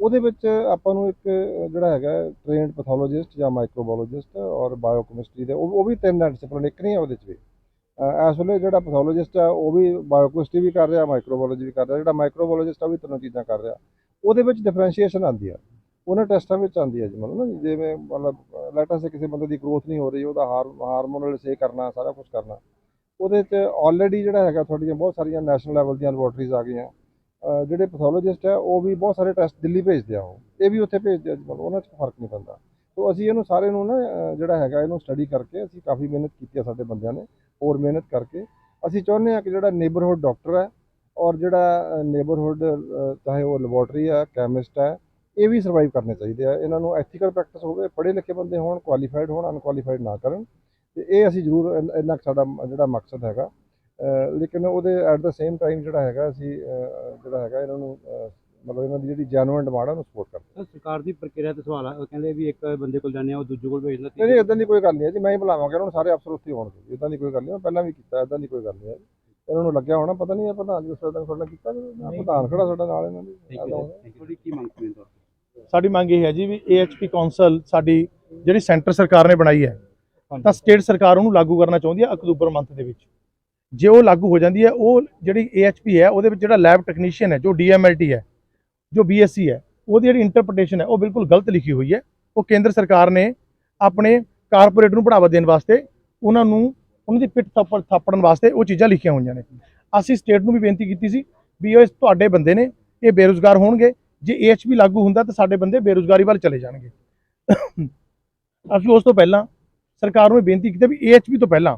ਉਹਦੇ ਵਿੱਚ ਆਪਾਂ ਨੂੰ ਇੱਕ ਜਿਹੜਾ ਹੈਗਾ ਟ੍ਰੇਨਡ ਪੈਥੋਲੋਜਿਸਟ ਜਾਂ ਮਾਈਕਰੋਬਾਇਓਲੋਜਿਸਟ ਔਰ ਬਾਇਓਕੈਮਿਸਟਰੀ ਦੇ, ਉਹ ਉਹ ਵੀ ਤਿੰਨ ਡਿਸਪਲਿਨ ਇੱਕ ਨਹੀਂ ਹੈ ਉਹਦੇ 'ਚ ਵੀ। ਇਸ ਵੇਲੇ ਜਿਹੜਾ ਪੈਥੋਲੋਜਿਸਟ ਹੈ ਉਹ ਵੀ ਬਾਇਓਕੈਮਿਸਟਰੀ ਵੀ ਕਰ ਰਿਹਾ ਮਾਈਕਰੋਬਾਇਓਲੋਜੀ ਵੀ ਕਰ ਰਿਹਾ, ਜਿਹੜਾ ਮਾਈਕਰੋਬਾਇਓਲੋਜਿਸਟ ਆ, ਉਹ ਵੀ ਤਿੰਨੋਂ ਚੀਜ਼ਾਂ ਕਰ ਰਿਹਾ। ਉਹਦੇ ਵਿੱਚ ਡਿਫਰੈਂਸ਼ੀਏਸ਼ਨ ਆਉਂਦੀ ਆ। ਉਹਨਾਂ ਟੈਸਟਾਂ ਵਿੱਚ ਆਉਂਦੀ ਹੈ ਜੀ ਮਤਲਬ ਨਾ, ਜਿਵੇਂ ਮਤਲਬ ਲੈਟਾ ਸੇ ਕਿਸੇ ਬੰਦੇ ਦੀ ਗਰੋਥ ਨਹੀਂ ਹੋ ਰਹੀ, ਉਹਦਾ ਹਾਰ ਹਾਰਮੋਨਲ ਸੇ ਕਰਨਾ, ਸਾਰਾ ਕੁਝ ਕਰਨਾ। ਉਹਦੇ 'ਚ ਆਲਰੇਡੀ ਜਿਹੜਾ ਹੈਗਾ ਤੁਹਾਡੀਆਂ ਬਹੁਤ ਸਾਰੀਆਂ ਨੈਸ਼ਨਲ ਲੈਵਲ ਦੀਆਂ ਲੈਬੋਰਟਰੀਜ਼ ਆ ਗਈਆਂ। ਜਿਹੜੇ ਪੈਥੋਲੋਜਿਸਟ ਹੈ, ਉਹ ਵੀ ਬਹੁਤ ਸਾਰੇ ਟੈਸਟ ਦਿੱਲੀ ਭੇਜਦੇ ਆ ਉਹ। ਇਹ ਵੀ ਉੱਥੇ ਭੇਜਦੇ ਆ ਉਹਨਾਂ 'ਚ ਫ਼ਰਕ ਨਹੀਂ ਪੈਂਦਾ। ਸੋ ਅਸੀਂ ਇਹਨੂੰ ਸਾਰੇ ਨੂੰ ਨਾ ਜਿਹੜਾ ਹੈਗਾ ਇਹਨੂੰ ਸਟੱਡੀ ਕਰਕੇ ਅਸੀਂ ਕਾਫੀ ਮਿਹਨਤ ਕੀਤੀ ਆ ਸਾਡੇ ਬੰਦਿਆਂ ਨੇ, ਹੋਰ ਮਿਹਨਤ ਕਰਕੇ। ਅਸੀਂ ਚਾਹੁੰਦੇ ਆ ਕਿ ਜਿਹੜਾ ਨੇਬਰਹੁੱਡ ਡਾਕਟਰ ਹੈ ਔਰ ਜਿਹੜਾ ਨੇਬਰਹੁੱਡ ਚਾਹੇ ਉਹ ਲੈਬੋਰਟਰੀ ਹੈ ਕੈਮਿਸਟ ਹੈ, ਇਹ ਵੀ ਸਰਵਾਈਵ ਕਰਨੇ ਚਾਹੀਦੇ ਆ। ਇਹਨਾਂ ਨੂੰ ਐਥੀਕਲ ਪ੍ਰੈਕਟਿਸ ਹੋਵੇ, ਪੜ੍ਹੇ ਲਿਖੇ ਬੰਦੇ ਹੋਣ ਕੁਆਲੀਫਾਈਡ ਹੋਣ ਅਨਕੁਆਲੀਫਾਈਡ ਨਾ ਕਰਨ। ਤੇ ਇਹ ਅਸੀਂ ਜ਼ਰੂਰ ਇਨ- ਇੰਨਾ ਕੁ ਸਾਡਾ ਜਿਹੜਾ ਮਕਸਦ ਹੈਗਾ। ਲੇਕਿਨ ਉਹਦੇ ਐਟ ਦਾ ਸੇਮ ਟਾਈਮ ਜਿਹੜਾ ਹੈਗਾ ਅਸੀਂ ਜਿਹੜਾ ਹੈਗਾ ਇਹਨਾਂ ਨੂੰ ਮਤਲਬ ਇਹਨਾਂ ਦੀ ਜਿਹੜੀ ਜੈਨੂਇਨ ਡਿਮਾਂਡ ਹੈ ਉਹਨੂੰ ਸਪੋਰਟ ਕਰਦੇ ਸਰ ਸਰਕਾਰ ਦੀ ਪ੍ਰਕਿਰਿਆ ਤੇ ਸਵਾਲ ਆ ਉਹ ਕਹਿੰਦੇ ਵੀ ਇੱਕ ਬੰਦੇ ਕੋਲ ਜਾਂਦੇ ਆ ਉਹ ਦੂਜੇ ਕੋਲ ਭੇਜਦਾ ਨਹੀਂ ਨਹੀਂ ਇਦਾਂ ਦੀ ਕੋਈ ਗੱਲ ਨਹੀਂ ਹੈ ਜੀ ਮੈਂ ਹੀ ਬੁਲਾਵਾਂਗਾ ਉਹਨਾਂ ਨੂੰ ਸਾਰੇ ਅਫਸਰ ਉੱਥੇ ਹੀ ਹੋਣਗੇ ਇਦਾਂ ਦੀ ਕੋਈ ਗੱਲ ਨਹੀਂ ਮੈਂ ਪਹਿਲਾਂ ਵੀ ਕੀਤਾ ਇਦਾਂ ਦੀ ਕੋਈ ਗੱਲ ਨਹੀਂ ਹੈ ਇਹਨਾਂ ਨੂੰ ਲੱਗਿਆ ਹੋਣਾ ਪਤਾ ਨਹੀਂ ਹੈ ਪ੍ਰਧਾਨ ਜੀ ਉਸ ਤਰ੍ਹਾਂ ਤੁਹਾਡਾ ਕੀਤਾ ਜੀ? ਪ੍ਰਧਾਨ ਖੜਾ ਸਾਡਾ ਨਾਲ ਇਹਨਾਂ ਦੀ ਕੀ ਮੰਗ ਸਾਡੀ ਮੰਗ ਇਹ ਹੈ ਜੀ ਵੀ ਏਐਚਪੀ ਕੌਂਸਲ ਸਾਡੀ ਜਿਹੜੀ ਸੈਂਟਰ ਸਰਕਾਰ ਨੇ ਬਣਾਈ ਹੈ ਤਾਂ ਸਟੇਟ ਸਰਕਾਰ ਉਹਨੂੰ ਲਾਗੂ ਕਰਨਾ ਚਾਹੁੰਦੀ ਹੈ ਅਕਤੂਬਰ ਮੰਥ ਦੇ ਵਿੱਚ। ਜੇ ਉਹ ਲਾਗੂ ਹੋ ਜਾਂਦੀ ਹੈ, ਉਹ ਜਿਹੜੀ ਏਐਚਪੀ ਹੈ, ਉਹਦੇ ਵਿੱਚ ਜਿਹੜਾ ਲੈਬ ਟੈਕਨੀਸ਼ੀਅਨ ਹੈ, ਜੋ ਡੀਐਮਐਲਟੀ ਹੈ, ਜੋ ਬੀਐਸਸੀ ਹੈ, ਉਹਦੀ ਜਿਹੜੀ ਇੰਟਰਪ੍ਰੀਟੇਸ਼ਨ ਹੈ, ਉਹ ਬਿਲਕੁਲ ਗਲਤ ਲਿਖੀ ਹੋਈ ਹੈ। ਉਹ ਕੇਂਦਰ ਸਰਕਾਰ ਨੇ ਆਪਣੇ ਕਾਰਪੋਰੇਟ ਨੂੰ ਬੜਾਵਾ ਦੇਣ ਵਾਸਤੇ ਉਹਨਾਂ ਨੂੰ, ਉਹਨਾਂ ਦੀ ਪਿੱਠ ਥੱਪੜ ਥਾਪੜਨ ਵਾਸਤੇ ਉਹ ਚੀਜ਼ਾਂ ਲਿਖੀਆਂ ਹੋਈਆਂ ਨੇ। ਅਸੀਂ ਸਟੇਟ ਨੂੰ ਵੀ ਬੇਨਤੀ ਕੀਤੀ ਸੀ ਵੀ ਇਹ ਤੁਹਾਡੇ ਬੰਦੇ ਨੇ, ਇਹ ਬੇਰੁਜ਼ਗਾਰ ਹੋਣਗੇ। ਜੇ ਏਐਚਪੀ ਲਾਗੂ ਹੁੰਦਾ ਤਾਂ ਸਾਡੇ ਬੰਦੇ ਬੇਰੁਜ਼ਗਾਰੀ ਵੱਲ ਚਲੇ ਜਾਣਗੇ। ਅਸੀਂ ਉਸ ਤੋਂ ਪਹਿਲਾਂ ਸਰਕਾਰ ਨੂੰ ਇਹ ਬੇਨਤੀ ਕੀਤੀ ਵੀ ਏਐਚਪੀ ਤੋਂ ਪਹਿਲਾਂ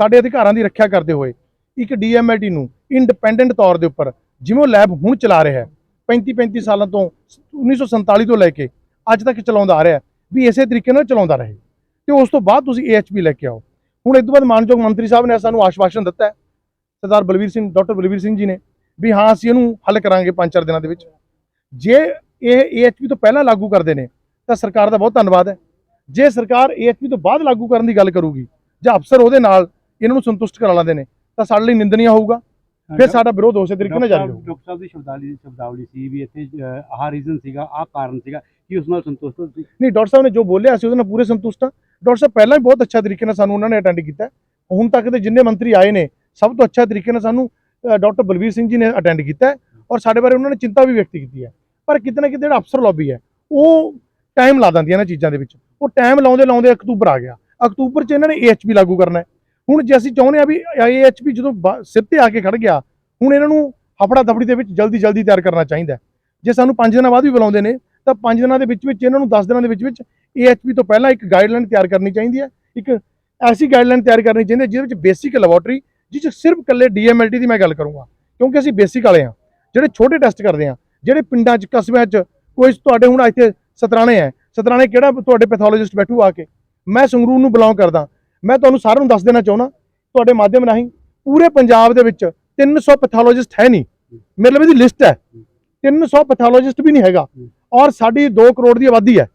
ਸਾਡੇ ਅਧਿਕਾਰਾਂ ਦੀ ਰੱਖਿਆ ਕਰਦੇ ਹੋਏ ਇੱਕ ਡੀਐਮਐਲਟੀ ਨੂੰ ਇੰਡੀਪੈਂਡੈਂਟ ਤੌਰ ਦੇ ਉੱਪਰ ਜਿਵੇਂ ਲੈਬ ਹੁਣ ਚਲਾ ਰਿਹਾ ਹੈ 35 35 ਸਾਲਾਂ ਤੋਂ 1947 ਤੋਂ ਲੈ ਕੇ ਅੱਜ ਤੱਕ ਚਲਾਉਂਦਾ ਆ ਰਿਹਾ ਵੀ ਇਸੇ ਤਰੀਕੇ ਨਾਲ ਚਲਾਉਂਦਾ ਰਹੇ। ਤੇ ਉਸ ਤੋਂ ਬਾਅਦ ਤੁਸੀਂ ਏਐਚਪੀ ਲੈ ਕੇ ਆਓ। ਹੁਣ ਇਸ ਤੋਂ ਬਾਅਦ ਮਾਨਯੋਗ ਮੰਤਰੀ ਸਾਹਿਬ ਨੇ ਸਾਨੂੰ ਆਸ਼ਵਾਸਨ ਦਿੱਤਾ ਹੈ, ਸਰਦਾਰ ਬਲਵੀਰ ਸਿੰਘ, ਡਾਕਟਰ ਬਲਵੀਰ ਸਿੰਘ ਜੀ ਨੇ, ਵੀ ਹਾਂ, ਅਸੀਂ ਇਹਨੂੰ ਹੱਲ ਕਰਾਂਗੇ 5-4 ਦਿਨਾਂ ਦੇ ਵਿੱਚ। ਜੇ ਇਹ ਏਐਚਪੀ ਤੋਂ ਪਹਿਲਾਂ ਲਾਗੂ ਕਰਦੇ ਨੇ, ਤਾਂ ਸਰਕਾਰ ਦਾ ਬਹੁਤ ਧੰਨਵਾਦ ਹੈ। ਜੇ ਸਰਕਾਰ ਏਐਚਪੀ ਤੋਂ ਬਾਅਦ ਲਾਗੂ ਕਰਨ ਦੀ ਗੱਲ ਕਰੂਗੀ ਜਾਂ ਅਫਸਰ ਉਹਦੇ ਨਾਲ ਇਹਨਾਂ ਨੂੰ ਸੰਤੁਸ਼ਟ ਕਰਾ ਲੈਂਦੇ ਨੇ ਤਾਂ ਸਾਡੇ ਲਈ ਨਿੰਦਨੀय ਹੋਊਗਾ। ਫਿਰ ਸਾਡਾ ਵਿਰੋਧ ਉਸੇ ਤਰੀਕੇ ਨਾਲ ਜਾਰੀ ਹੋਊਗਾ ਡਾਕਟਰ ਸਾਹਿਬ ਦੀ ਸ਼ਬਦਾਵਲੀ ਸ਼ਬਦਾਵਲੀ ਸੀ ਵੀ ਇੱਥੇ ਆਹ ਰੀਜ਼ਨ ਸੀਗਾ ਆਹ ਕਾਰਨ ਸੀਗਾ ਕਿ ਉਸ ਨਾਲ ਸੰਤੁਸ਼ਟ ਤੁਸੀਂ? ਨਹੀਂ ਡਾਕਟਰ ਸਾਹਿਬ ਨੇ ਜੋ ਬੋਲਿਆ ਸੀ ਉਹਦੇ ਨਾਲ ਪੂਰੇ ਸੰਤੁਸ਼ਟ ਹਾਂ ਡਾਕਟਰ ਸਾਹਿਬ ਪਹਿਲਾਂ ਵੀ ਬਹੁਤ ਅੱਛਾ ਤਰੀਕੇ ਨਾਲ ਸਾਨੂੰ ਉਹਨਾਂ ਨੇ ਅਟੈਂਡ ਕੀਤਾ। ਹੁਣ ਤੱਕ ਦੇ ਜਿੰਨੇ ਮੰਤਰੀ ਆਏ ਨੇ ਸਭ ਤੋਂ ਅੱਛਾ ਤਰੀਕੇ ਨਾਲ ਸਾਨੂੰ ਡਾਕਟਰ ਬਲਵੀਰ ਸਿੰਘ ਜੀ ਨੇ ਅਟੈਂਡ ਕੀਤਾ ਔਰ ਸਾਡੇ ਬਾਰੇ ਉਹਨਾਂ ਨੇ ਚਿੰਤਾ ਵੀ ਵਿਅਕਤ ਕੀਤੀ ਹੈ। ਪਰ ਕਿਤੇ ਨਾ ਕਿਤੇ ਜਿਹੜਾ ਅਫਸਰ ਲੌਬੀ ਹੈ ਉਹ ਟਾਈਮ ਲਾ ਦਿੰਦੀਆਂ ਇਹਨਾਂ ਚੀਜ਼ਾਂ ਦੇ ਵਿੱਚ। ਉਹ ਟਾਈਮ ਲਾਉਂਦੇ ਲਾਉਂਦੇ ਅਕਤੂਬਰ ਆ ਗਿਆ। ਅਕਤੂਬਰ 'ਚ ਇਹਨਾਂ ਨੇ AHP ਲਾਗੂ ਕਰਨਾ ਹੈ। ਹੁਣ ਜੇ ਅਸੀਂ ਚਾਹੁੰਦੇ ਆ ਵੀ AHP ਜਦੋਂ ਬ- ਸਿਰ ਤੇ ਆ ਕੇ ਖੜ ਗਿਆ, ਹੁਣ ਇਹਨਾਂ ਨੂੰ ਹਫੜਾ ਦਫੜੀ ਦੇ ਵਿੱਚ ਜਲਦੀ ਜਲਦੀ ਤਿਆਰ ਕਰਨਾ ਚਾਹੀਦਾ ਜੇ ਸਾਨੂੰ 5 ਦਿਨਾਂ ਬਾਅਦ ਵੀ ਬੁਲਾਉਂਦੇ ਨੇ, ਤਾਂ 5 ਦਿਨਾਂ ਦੇ ਵਿੱਚ ਵਿੱਚ ਇਹਨਾਂ ਨੂੰ 10 ਦਿਨਾਂ ਦੇ ਵਿੱਚ ਵਿੱਚ AHP ਤੋਂ ਪਹਿਲਾਂ ਇੱਕ ਗਾਈਡਲਾਈਨ ਤਿਆਰ ਕਰਨੀ ਚਾਹੀਦੀ ਹੈ। ਇੱਕ ਐਸੀ ਗਾਈਡਲਾਈਨ ਤਿਆਰ ਕਰਨੀ ਚਾਹੀਦੀ ਹੈ ਜਿਹਦੇ ਵਿੱਚ ਬੇਸਿਕ ਲੈਬੋਰਟਰੀ ਜਿਸ 'ਚ ਸਿਰਫ ਇਕੱਲੇ DMLT ਦੀ ਮੈਂ ਗੱਲ ਕਰੂੰਗਾ। ਕਿਉਂਕਿ ਅਸੀਂ ਬੇਸਿਕ ਵਾਲੇ ਹਾਂ। ਜਿਹੜੇ ਛੋਟੇ ਟੈਸਟ ਕਰਦੇ ਹਾਂ, ਜਿਹੜੇ ਪਿੰਡਾਂ 'ਚ, ਕਸਬਿਆਂ 'ਚ, ਕੋਈ ਤੁਹਾਡੇ ਹੁਣ ਇੱਥੇ ਸਤਰਾਣੇ ਹੈ। ਸਤਰਾਣੇ ਕਿਹੜਾ ਤੁਹਾਡੇ ਪੈਥੋਲੋਜਿਸਟ ਬੈਠੂ ਆ ਕੇ? ਮੈਂ ਸੰਗਰੂਰ ਨੂੰ ਬਿਲੋਂਗ ਕਰਦਾ। ਮੈਂ ਤੁਹਾਨੂੰ ਸਾਰਿਆਂ ਨੂੰ ਦੱਸ ਦੇਣਾ ਚਾਹੁੰਦਾ, ਤੁਹਾਡੇ ਮਾਧਿਅਮ ਰਾਹੀਂ ਪੂਰੇ ਪੰਜਾਬ ਦੇ ਵਿੱਚ 300 ਪੈਥੋਲੋਜਿਸਟ ਹੈ ਨਹੀਂ। ਮੇਰੇ ਲਈ ਦੀ ਲਿਸਟ ਹੈ। 300 ਪੈਥੋਲੋਜਿਸਟ ਵੀ ਨਹੀਂ ਹੈਗਾ। ਔਰ ਸਾਡੀ 2 ਕਰੋੜ ਦੀ ਆਬਾਦੀ ਹੈ।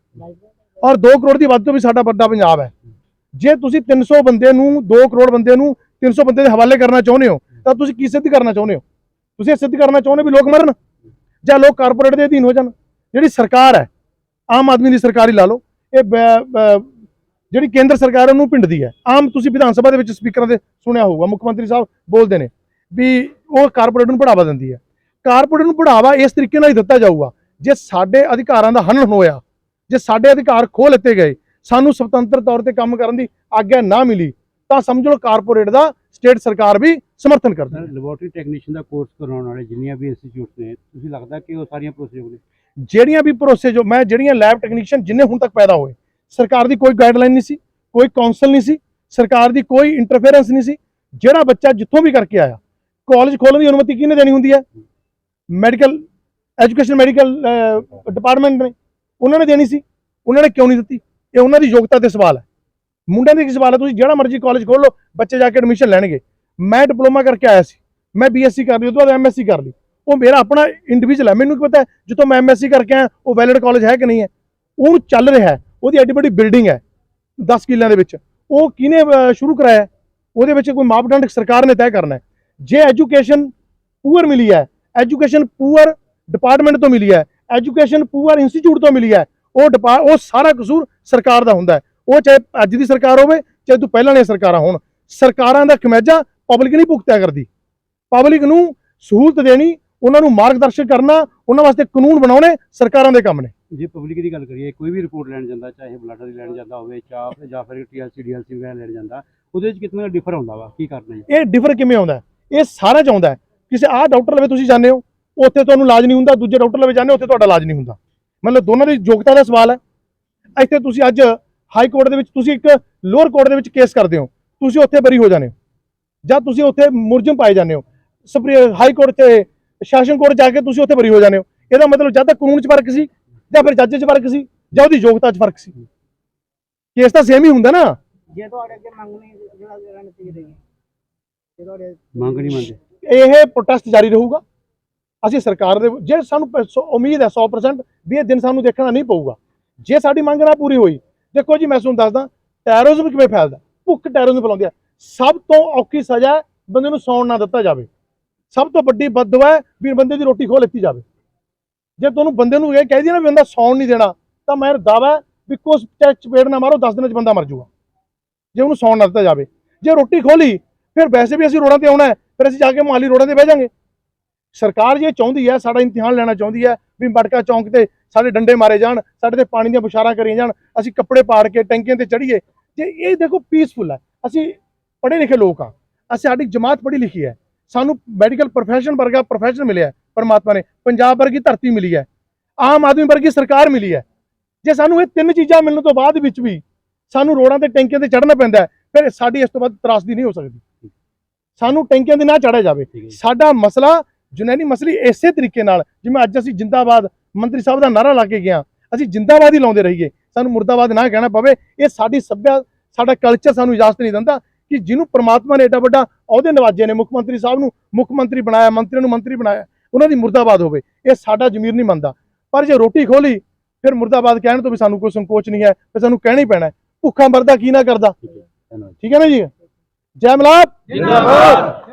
ਔਰ 2 ਕਰੋੜ ਦੀ ਆਬਾਦੀ ਤੋਂ ਵੀ ਸਾਡਾ ਵੱਡਾ ਪੰਜਾਬ ਹੈ। ਜੇ ਤੁਸੀਂ 300 ਬੰਦੇ ਨੂੰ 2 ਕਰੋੜ ਬੰਦੇ ਨੂੰ 300 ਬੰਦੇ ਦੇ ਹਵਾਲੇ ਕਰਨਾ ਚਾਹੁੰਦੇ ਹੋ, ਤਾਂ ਤੁਸੀਂ ਕੀ ਸਿੱਧ ਕਰਨਾ ਚਾਹੁੰਦੇ ਹੋ? ਤੁਸੀਂ ਇਹ ਸਿੱਧ ਕਰਨਾ ਚਾਹੁੰਦੇ ਹੋ ਵੀ ਲੋਕ ਮਰਨ? ਜਾਂ ਲੋਕ ਕਾਰਪੋਰੇਟ ਦੇ ਅਧੀਨ ਹੋ ਜਾਣ? ਜਿਹੜੀ ਸਰਕਾਰ ਹੈ ਆਮ ਆਦਮੀ ਦੀ ਸਰਕਾਰ ਹੀ ਲਾ ਲਓ। ਇਹ ਜਿਹੜੀ ਕੇਂਦਰ ਸਰਕਾਰ ਹੈ, ਉਹਨੂੰ ਪਿੰਡਦੀ ਹੈ। ਆਮ ਤੁਸੀਂ ਵਿਧਾਨ ਸਭਾ ਦੇ ਵਿੱਚ ਸਪੀਕਰਾਂ ਦੇ ਸੁਣਿਆ ਹੋਊਗਾ, ਮੁੱਖ ਮੰਤਰੀ ਸਾਹਿਬ ਬੋਲਦੇ ਨੇ ਵੀ ਉਹ ਕਾਰਪੋਰੇਟ ਨੂੰ ਬੜਾਵਾ ਦਿੰਦੀ ਹੈ। ਕਾਰਪੋਰੇਟ ਨੂੰ ਬੜਾਵਾ ਇਸ ਤਰੀਕੇ ਨਾਲ ਹੀ ਦਿੱਤਾ ਜਾਊਗਾ, ਜੇ ਸਾਡੇ ਅਧਿਕਾਰਾਂ ਦਾ ਹਨਨ ਹੋਇਆ, ਜੇ ਸਾਡੇ ਅਧਿਕਾਰ ਖੋਹ ਲਿੱਤੇ ਗਏ, ਸਾਨੂੰ ਸੁਤੰਤਰ ਤੌਰ ਤੇ ਕੰਮ ਕਰਨ ਦੀ ਆਗਿਆ ਨਾ ਮਿਲੀ, ਤਾਂ ਸਮਝ ਲਓ ਕਾਰਪੋਰੇਟ ਦਾ ਸਟੇਟ ਸਰਕਾਰ ਵੀ ਸਮਰਥਨ ਕਰਦੀ ਹੈ। ਲੈਬੋਰਟਰੀ ਟੈਕਨੀਸ਼ੀਅਨ ਦਾ ਕੋਰਸ ਕਰਾਉਣ ਵਾਲੇ ਜਿੰਨੀਆਂ ਵੀ ਇੰਸਟੀਚਿਊਟਸ ਨੇ, ਤੁਸੀਂ ਲੱਗਦਾ ਕਿ ਉਹ ਸਾਰੀਆਂ ਭਰੋਸੇਯੋਗ ਨੇ ਜਿਹੜੀਆਂ ਵੀ ਭਰੋਸੇ ਜੋ ਮੈਂ ਜਿਹੜੀਆਂ ਲੈਬ ਟੈਕਨੀਸ਼ੀਅਨ ਜਿੰਨੇ ਹੁਣ ਤੱਕ ਪੈਦਾ ਹੋਏ, ਸਰਕਾਰ ਦੀ ਕੋਈ ਗਾਈਡਲਾਈਨ ਨਹੀਂ ਸੀ, ਕੋਈ ਕਾਉਂਸਲ ਨਹੀਂ ਸੀ, ਸਰਕਾਰ ਦੀ ਕੋਈ ਇੰਟਰਫੇਰੈਂਸ ਨਹੀਂ ਸੀ। ਜਿਹੜਾ ਬੱਚਾ ਜਿੱਥੋਂ ਵੀ ਕਰਕੇ ਆਇਆ ਕਾਲਜ ਖੋਲ੍ਹਣ ਦੀ ਅਨੁਮਤੀ ਕਿਹਨੇ ਦੇਣੀ ਹੁੰਦੀ ਹੈ? ਮੈਡੀਕਲ ਐਜੂਕੇਸ਼ਨ ਮੈਡੀਕਲ ਡਿਪਾਰਟਮੈਂਟ ਨੇ ਉਹਨਾਂ ਨੇ ਦੇਣੀ ਸੀ। ਉਹਨਾਂ ਨੇ ਕਿਉਂ ਨਹੀਂ ਦਿੱਤੀ? ਇਹ ਉਹਨਾਂ ਦੀ ਯੋਗਤਾ ਤੇ ਸਵਾਲ ਹੈ। ਮੁੰਡਿਆਂ ਦੀ ਕੀ ਸਵਾਲ ਹੈ? ਤੁਸੀਂ ਜਿਹੜਾ ਮਰਜ਼ੀ ਕਾਲਜ ਖੋਲ ਬੱਚੇ ਜਾ ਕੇ ਐਡਮਿਸ਼ਨ ਲੈਣਗੇ। ਮੈਂ ਡਿਪਲੋਮਾ ਕਰਕੇ ਆਇਆ ਸੀ। ਮੈਂ ਬੀਐਸਸੀ ਕਰ ਲਈ ਉਹ ਤੋਂ ਬਾਅਦ ਐਮਐਸਸੀ ਕਰ ਲਈ। ਉਹ ਮੇਰਾ ਆਪਣਾ ਇੰਡੀਵਿਜੂਅਲ ਹੈ। ਮੈਨੂੰ ਕੀ ਪਤਾ ਹੈ ਜਦੋਂ ਮੈਂ ਐਮਐਸਸੀ ਕਰਕੇ ਆਇਆ, ਉਹ ਵੈਲਿਡ ਕਾਲਜ ਹੈ ਕਿ ਨਹੀਂ ਹੈ। ਉਹ ਚੱਲ ਰਿਹਾ ਉਹਦੀ ਐਡੀ ਵੱਡੀ ਬਿਲਡਿੰਗ ਹੈ 10 ਕਿੱਲਿਆਂ ਦੇ ਵਿੱਚ। ਉਹ ਕਿਹਨੇ ਸ਼ੁਰੂ ਕਰਾਇਆ? ਉਹਦੇ ਵਿੱਚ ਕੋਈ ਮਾਪਦੰਡ ਸਰਕਾਰ ਨੇ ਤੈਅ ਕਰਨਾ ਜੇ ਐਜੂਕੇਸ਼ਨ ਪੂਅਰ ਮਿਲੀ ਹੈ ਐਜੂਕੇਸ਼ਨ ਪੂਅਰ ਡਿਪਾਰਟਮੈਂਟ ਤੋਂ ਮਿਲੀ ਹੈ ਐਜੂਕੇਸ਼ਨ ਪੂਅਰ ਇੰਸਟੀਚਿਊਟ ਤੋਂ ਮਿਲੀ ਹੈ, ਉਹ ਡਿਪਾ- ਉਹ ਸਾਰਾ ਕਸੂਰ ਸਰਕਾਰ ਦਾ ਹੁੰਦਾ ਉਹ ਚਾਹੇ ਅੱਜ ਦੀ ਸਰਕਾਰ ਹੋਵੇ, ਚਾਹੇ ਤੂੰ ਪਹਿਲਾਂ ਦੀਆਂ ਸਰਕਾਰਾਂ ਹੋਣ। ਸਰਕਾਰਾਂ ਦਾ ਖਮੈਜਾ ਪਬਲਿਕ ਨਹੀਂ ਭੁਗਤਿਆ ਕਰਦੀ। ਪਬਲਿਕ ਨੂੰ ਸਹੂਲਤ ਦੇਣੀ ਉਹਨਾਂ ਨੂੰ ਮਾਰਗਦਰਸ਼ਨ ਕਰਨਾ ਉਹਨਾਂ ਵਾਸਤੇ ਕਾਨੂੰਨ ਬਣਾਉਣੇ ਸਰਕਾਰਾਂ ਦੇ ਕੰਮ ਨੇ। ਜੇ ਪਬਲਿਕ ਦੀ ਗੱਲ ਕਰੀਏ ਕੋਈ ਵੀ ਰਿਪੋਰਟ ਲੈਣ ਜਾਂਦਾ ਚਾਹੇ ਬਲੱਡ ਦੀ ਲੈਣ ਜਾਂਦਾ ਹੋਵੇ ਚਾਹ ਜਾਂ ਫਿਰ ਟੀਐਲਸੀ ਡੀਐਲਸੀ ਵਗੈਰਾ ਲੈਣ ਜਾਂਦਾ ਉਹਦੇ ਵਿੱਚ ਕਿਤਨਾ ਡਿਫਰ ਹੁੰਦਾ ਵਾ? ਕੀ ਕਰਨਾ ਇਹ ਡਿਫਰ ਕਿਵੇਂ ਆਉਂਦਾ? ਇਹ ਸਾਰਾ ਚ ਆਉਂਦਾ। ਕਿਸੇ ਆਹ ਡਾਕਟਰ ਲਵੇ ਤੁਸੀਂ ਜਾਂਦੇ ਹੋ ਉੱਥੇ ਤੁਹਾਨੂੰ ਇਲਾਜ ਨਹੀਂ ਹੁੰਦਾ ਦੂਜੇ ਡਾਕਟਰ ਲਵੇ ਜਾਂਦੇ ਹੋ ਉੱਥੇ ਤੁਹਾਡਾ ਇਲਾਜ ਨਹੀਂ ਹੁੰਦਾ। ਮਤਲਬ ਦੋਨਾਂ ਦੀ ਯੋਗਤਾ ਦਾ ਸਵਾਲ ਹੈ। ਇੱਥੇ ਤੁਸੀਂ ਅੱਜ ਹਾਈ ਕੋਰਟ ਦੇ ਵਿੱਚ ਤੁਸੀਂ ਇੱਕ ਲੋਅਰ ਕੋਰਟ ਦੇ ਵਿੱਚ ਕੇਸ ਕਰਦੇ ਹੋ। ਤੁਸੀਂ ਉੱਥੇ ਬਰੀ ਹੋ ਜਾਂਦੇ ਹੋ। ਜਾਂ ਤੁਸੀਂ ਉੱਥੇ ਮੁਰਜਮ ਪਾਏ ਜਾਂਦੇ ਹੋ। ਸੁਪਰੀ ਹਾਈ ਕੋਰਟ ਤੇ ਸ਼ਾਸਨ ਕੋਰਟ ਜਾ ਕੇ ਤੁਸੀਂ ਉੱਥੇ ਬਰੀ ਹੋ ਜਾਂਦੇ ਹੋ। ਇਹਦਾ ਮਤਲਬ ਜਾਂ ਤਾਂ ਕਾਨੂੰਨ 'ਚ ਫ਼ਰਕ ਸੀ ਜਾਂ ਫਿਰ ਜੱਜ 'ਚ ਫ਼ਰਕ ਸੀ ਜਾਂ ਉਹਦੀ ਯੋਗਤਾ 'ਚ ਫ਼ਰਕ ਸੀ। ਕੇਸ ਤਾਂ ਸੇਮ ਹੀ ਹੁੰਦਾ ਨਾ। ਜੇ ਤੁਹਾਡੇ ਅੱਗੇ ਮੰਗ ਨਹੀਂ ਜਿਹੜਾ ਜਿਹੜਾ ਨਤੀਜੇ ਦੇਗੇ ਜੇ ਤੁਹਾਡੇ ਮੰਗ ਨਹੀਂ ਮੰਨਦੇ। ਇਹ ਪ੍ਰੋਟੈਸਟ ਜਾਰੀ ਰਹੂਗਾ। ਅਸੀਂ ਸਰਕਾਰ ਦੇ ਜੇ ਸਾਨੂੰ ਉਮੀਦ ਹੈ 100% ਵੀ ਇਹ ਦਿਨ ਸਾਨੂੰ ਦੇਖਣਾ ਨਹੀਂ ਪਊਗਾ। ਜੇ ਸਾਡੀ ਮੰਗ ਨਾ ਪੂਰੀ ਹੋਈ ਦੇਖੋ ਜੀ ਮੈਂ ਤੁਹਾਨੂੰ ਦੱਸਦਾ ਟੈਰੋਰਿਜ਼ਮ ਕਿਵੇਂ ਫੈਲਦਾ? ਭੁੱਖ ਟੈਰੋਰਿਜ਼ਮ ਫੈਲਾਉਂਦੀ ਹੈ। ਸਭ ਤੋਂ ਔਖੀ ਸਜ਼ਾ ਬੰਦੇ ਨੂੰ ਸੌਣ ਨਾ ਦਿੱਤਾ ਜਾਵੇ। ਸਭ ਤੋਂ ਵੱਡੀ ਬਦਦੁਆ ਹੈ ਵੀ ਬੰਦੇ ਦੀ ਰੋਟੀ ਖੋਹ ਲਿੱਤੀ ਜਾਵੇ। ਜੇ ਤੁਹਾਨੂੰ ਬੰਦੇ ਨੂੰ ਇਹ ਕਹਿ ਦਿਆ ਨਾ ਵੀ ਬੰਦਾ ਸੌਣ ਨਹੀਂ ਦੇਣਾ, ਤਾਂ ਮੈਂ ਦਾਵਾ ਵੀ ਕੁਛ ਟੈਚ ਨਾ ਮਾਰੋ 10 ਦਿਨਾਂ ਚ ਬੰਦਾ ਮਰ ਜਾਊਗਾ। ਜੇ ਉਹਨੂੰ ਸੌਣ ਨਾ ਦਿੱਤਾ ਜਾਵੇ। ਜੇ ਰੋਟੀ ਖੋਲੀ ਫਿਰ ਵੈਸੇ ਵੀ ਅਸੀਂ ਰੋਡਾਂ ਤੇ ਆਉਣਾ ਫਿਰ ਅਸੀਂ ਜਾ ਕੇ ਮੁਹਾਲੀ ਰੋਡਾਂ ਤੇ ਬਹਿ ਜਾਾਂਗੇ। ਸਰਕਾਰ ਜੇ ਚਾਹੁੰਦੀ ਹੈ, ਸਾਡਾ ਇਮਤਿਹਾਨ ਲੈਣਾ ਚਾਹੁੰਦੀ ਹੈ ਵੀ ਮਟਕਾ ਚੌਂਕ ਤੇ ਸਾਡੇ ਡੰਡੇ ਮਾਰੇ ਜਾਣ, ਸਾਡੇ ਤੇ ਪਾਣੀ ਦੀਆਂ ਬੁਸ਼ਾਰਾਂ ਕਰੀਆਂ ਜਾਣ, ਅਸੀਂ ਕੱਪੜੇ ਪਾੜ ਕੇ ਟੈਂਕੀਆਂ ਤੇ ਚੜੀਏ ਜੇ ਇਹ ਦੇਖੋ ਪੀਸਫੁਲ ਹੈ, ਅਸੀਂ ਪੜ੍ਹੇ ਲਿਖੇ ਲੋਕ ਆ ਅਸੀਂ ਸਾਡੀ ਜਮਾਤ ਪੜ੍ਹੀ ਲਿਖੀ ਹੈ। ਸਾਨੂੰ ਮੈਡੀਕਲ ਪ੍ਰੋਫੈਸ਼ਨ ਵਰਗਾ ਪ੍ਰੋਫੈਸ਼ਨ ਮਿਲਿਆ ਪਰਮਾਤਮਾ ਨੇ। ਪੰਜਾਬ ਵਰਗੀ ਧਰਤੀ ਮਿਲੀ ਹੈ ਆਮ ਆਦਮੀ ਵਰਗੀ ਸਰਕਾਰ ਮਿਲੀ ਹੈ। ਜੇ ਸਾਨੂੰ ਇਹ ਤਿੰਨ ਚੀਜ਼ਾਂ ਮਿਲਣ ਤੋਂ ਬਾਅਦ ਵਿੱਚ ਵੀ ਸਾਨੂੰ ਰੋਡਾਂ ਤੇ ਟੈਂਕੀਆਂ ਤੇ ਚੜ੍ਹਨਾ ਪੈਂਦਾ ਫਿਰ ਸਾਡੀ ਇਸ ਤੋਂ ਬਾਅਦ ਤਰਾਸਦੀ ਨਹੀਂ ਹੋ ਸਕਦੀ। ਸਾਨੂੰ ਟੈਂਕੀਆਂ ਦੇ ਨਾ ਚੜ੍ਹਿਆ ਜਾਵੇ। ਸਾਡਾ ਮਸਲਾ ਜੁਨੈਨੀ ਮਸਲੀ ਇਸੇ ਤਰੀਕੇ ਨਾਲ ਜਿਵੇਂ ਅੱਜ ਅਸੀਂ ਜਿੰਦਾਬਾਦ ਮੰਤਰੀ ਸਾਹਿਬ ਦਾ ਨਾਰਾ ਲਾ ਕੇ ਗਿਆ ਅਸੀਂ ਜਿੰਦਾਬਾਦ ਹੀ ਲਾਉਂਦੇ ਰਹੀਏ। ਸਾਨੂੰ ਮੁਰਦਾਬਾਦ ਨਾ ਕਹਿਣਾ ਪਵੇ ਇਹ ਸਾਡੀ ਸੱਭਿਆ ਸਾਡਾ ਕਲਚਰ ਸਾਨੂੰ ਇਜਾਜ਼ਤ ਨਹੀਂ ਦਿੰਦਾ। ਕਿ ਜਿਹਨੂੰ ਪ੍ਰਮਾਤਮਾ ਨੇ ਏਡਾ ਵੱਡਾ ਅਹੁਦੇ ਨਵਾਜੇ ਨੇ ਮੁੱਖ ਮੰਤਰੀ ਸਾਹਿਬ ਨੂੰ ਮੁੱਖ ਮੰਤਰੀ ਬਣਾਇਆ ਮੰਤਰੀਆਂ ਨੂੰ ਮੰਤਰੀ ਬਣਾਇਆ ਉਹਨਾਂ ਦੀ ਮੁਰਦਾਬਾਦ ਹੋਵੇ ਇਹ ਸਾਡਾ ਜ਼ਮੀਰ ਨਹੀਂ ਮੰਨਦਾ। ਪਰ ਜੇ ਰੋਟੀ ਖੋਲੀ ਫਿਰ ਮੁਰਦਾਬਾਦ ਕਹਿਣ ਤੋਂ ਵੀ ਸਾਨੂੰ ਕੋਈ ਸੰਕੋਚ ਨਹੀਂ ਹੈ ਫਿਰ ਸਾਨੂੰ ਕਹਿਣਾ ਹੀ ਪੈਣਾ ਹੈ। ਭੁੱਖਾ ਮਰਦਾ ਕੀ ਨਾ ਕਰਦਾ? ਠੀਕ ਹੈ ਨਾ ਜੀ? ਜੈ ਮਲਾਪ! ਜਿੰਦਾਬਾਦ!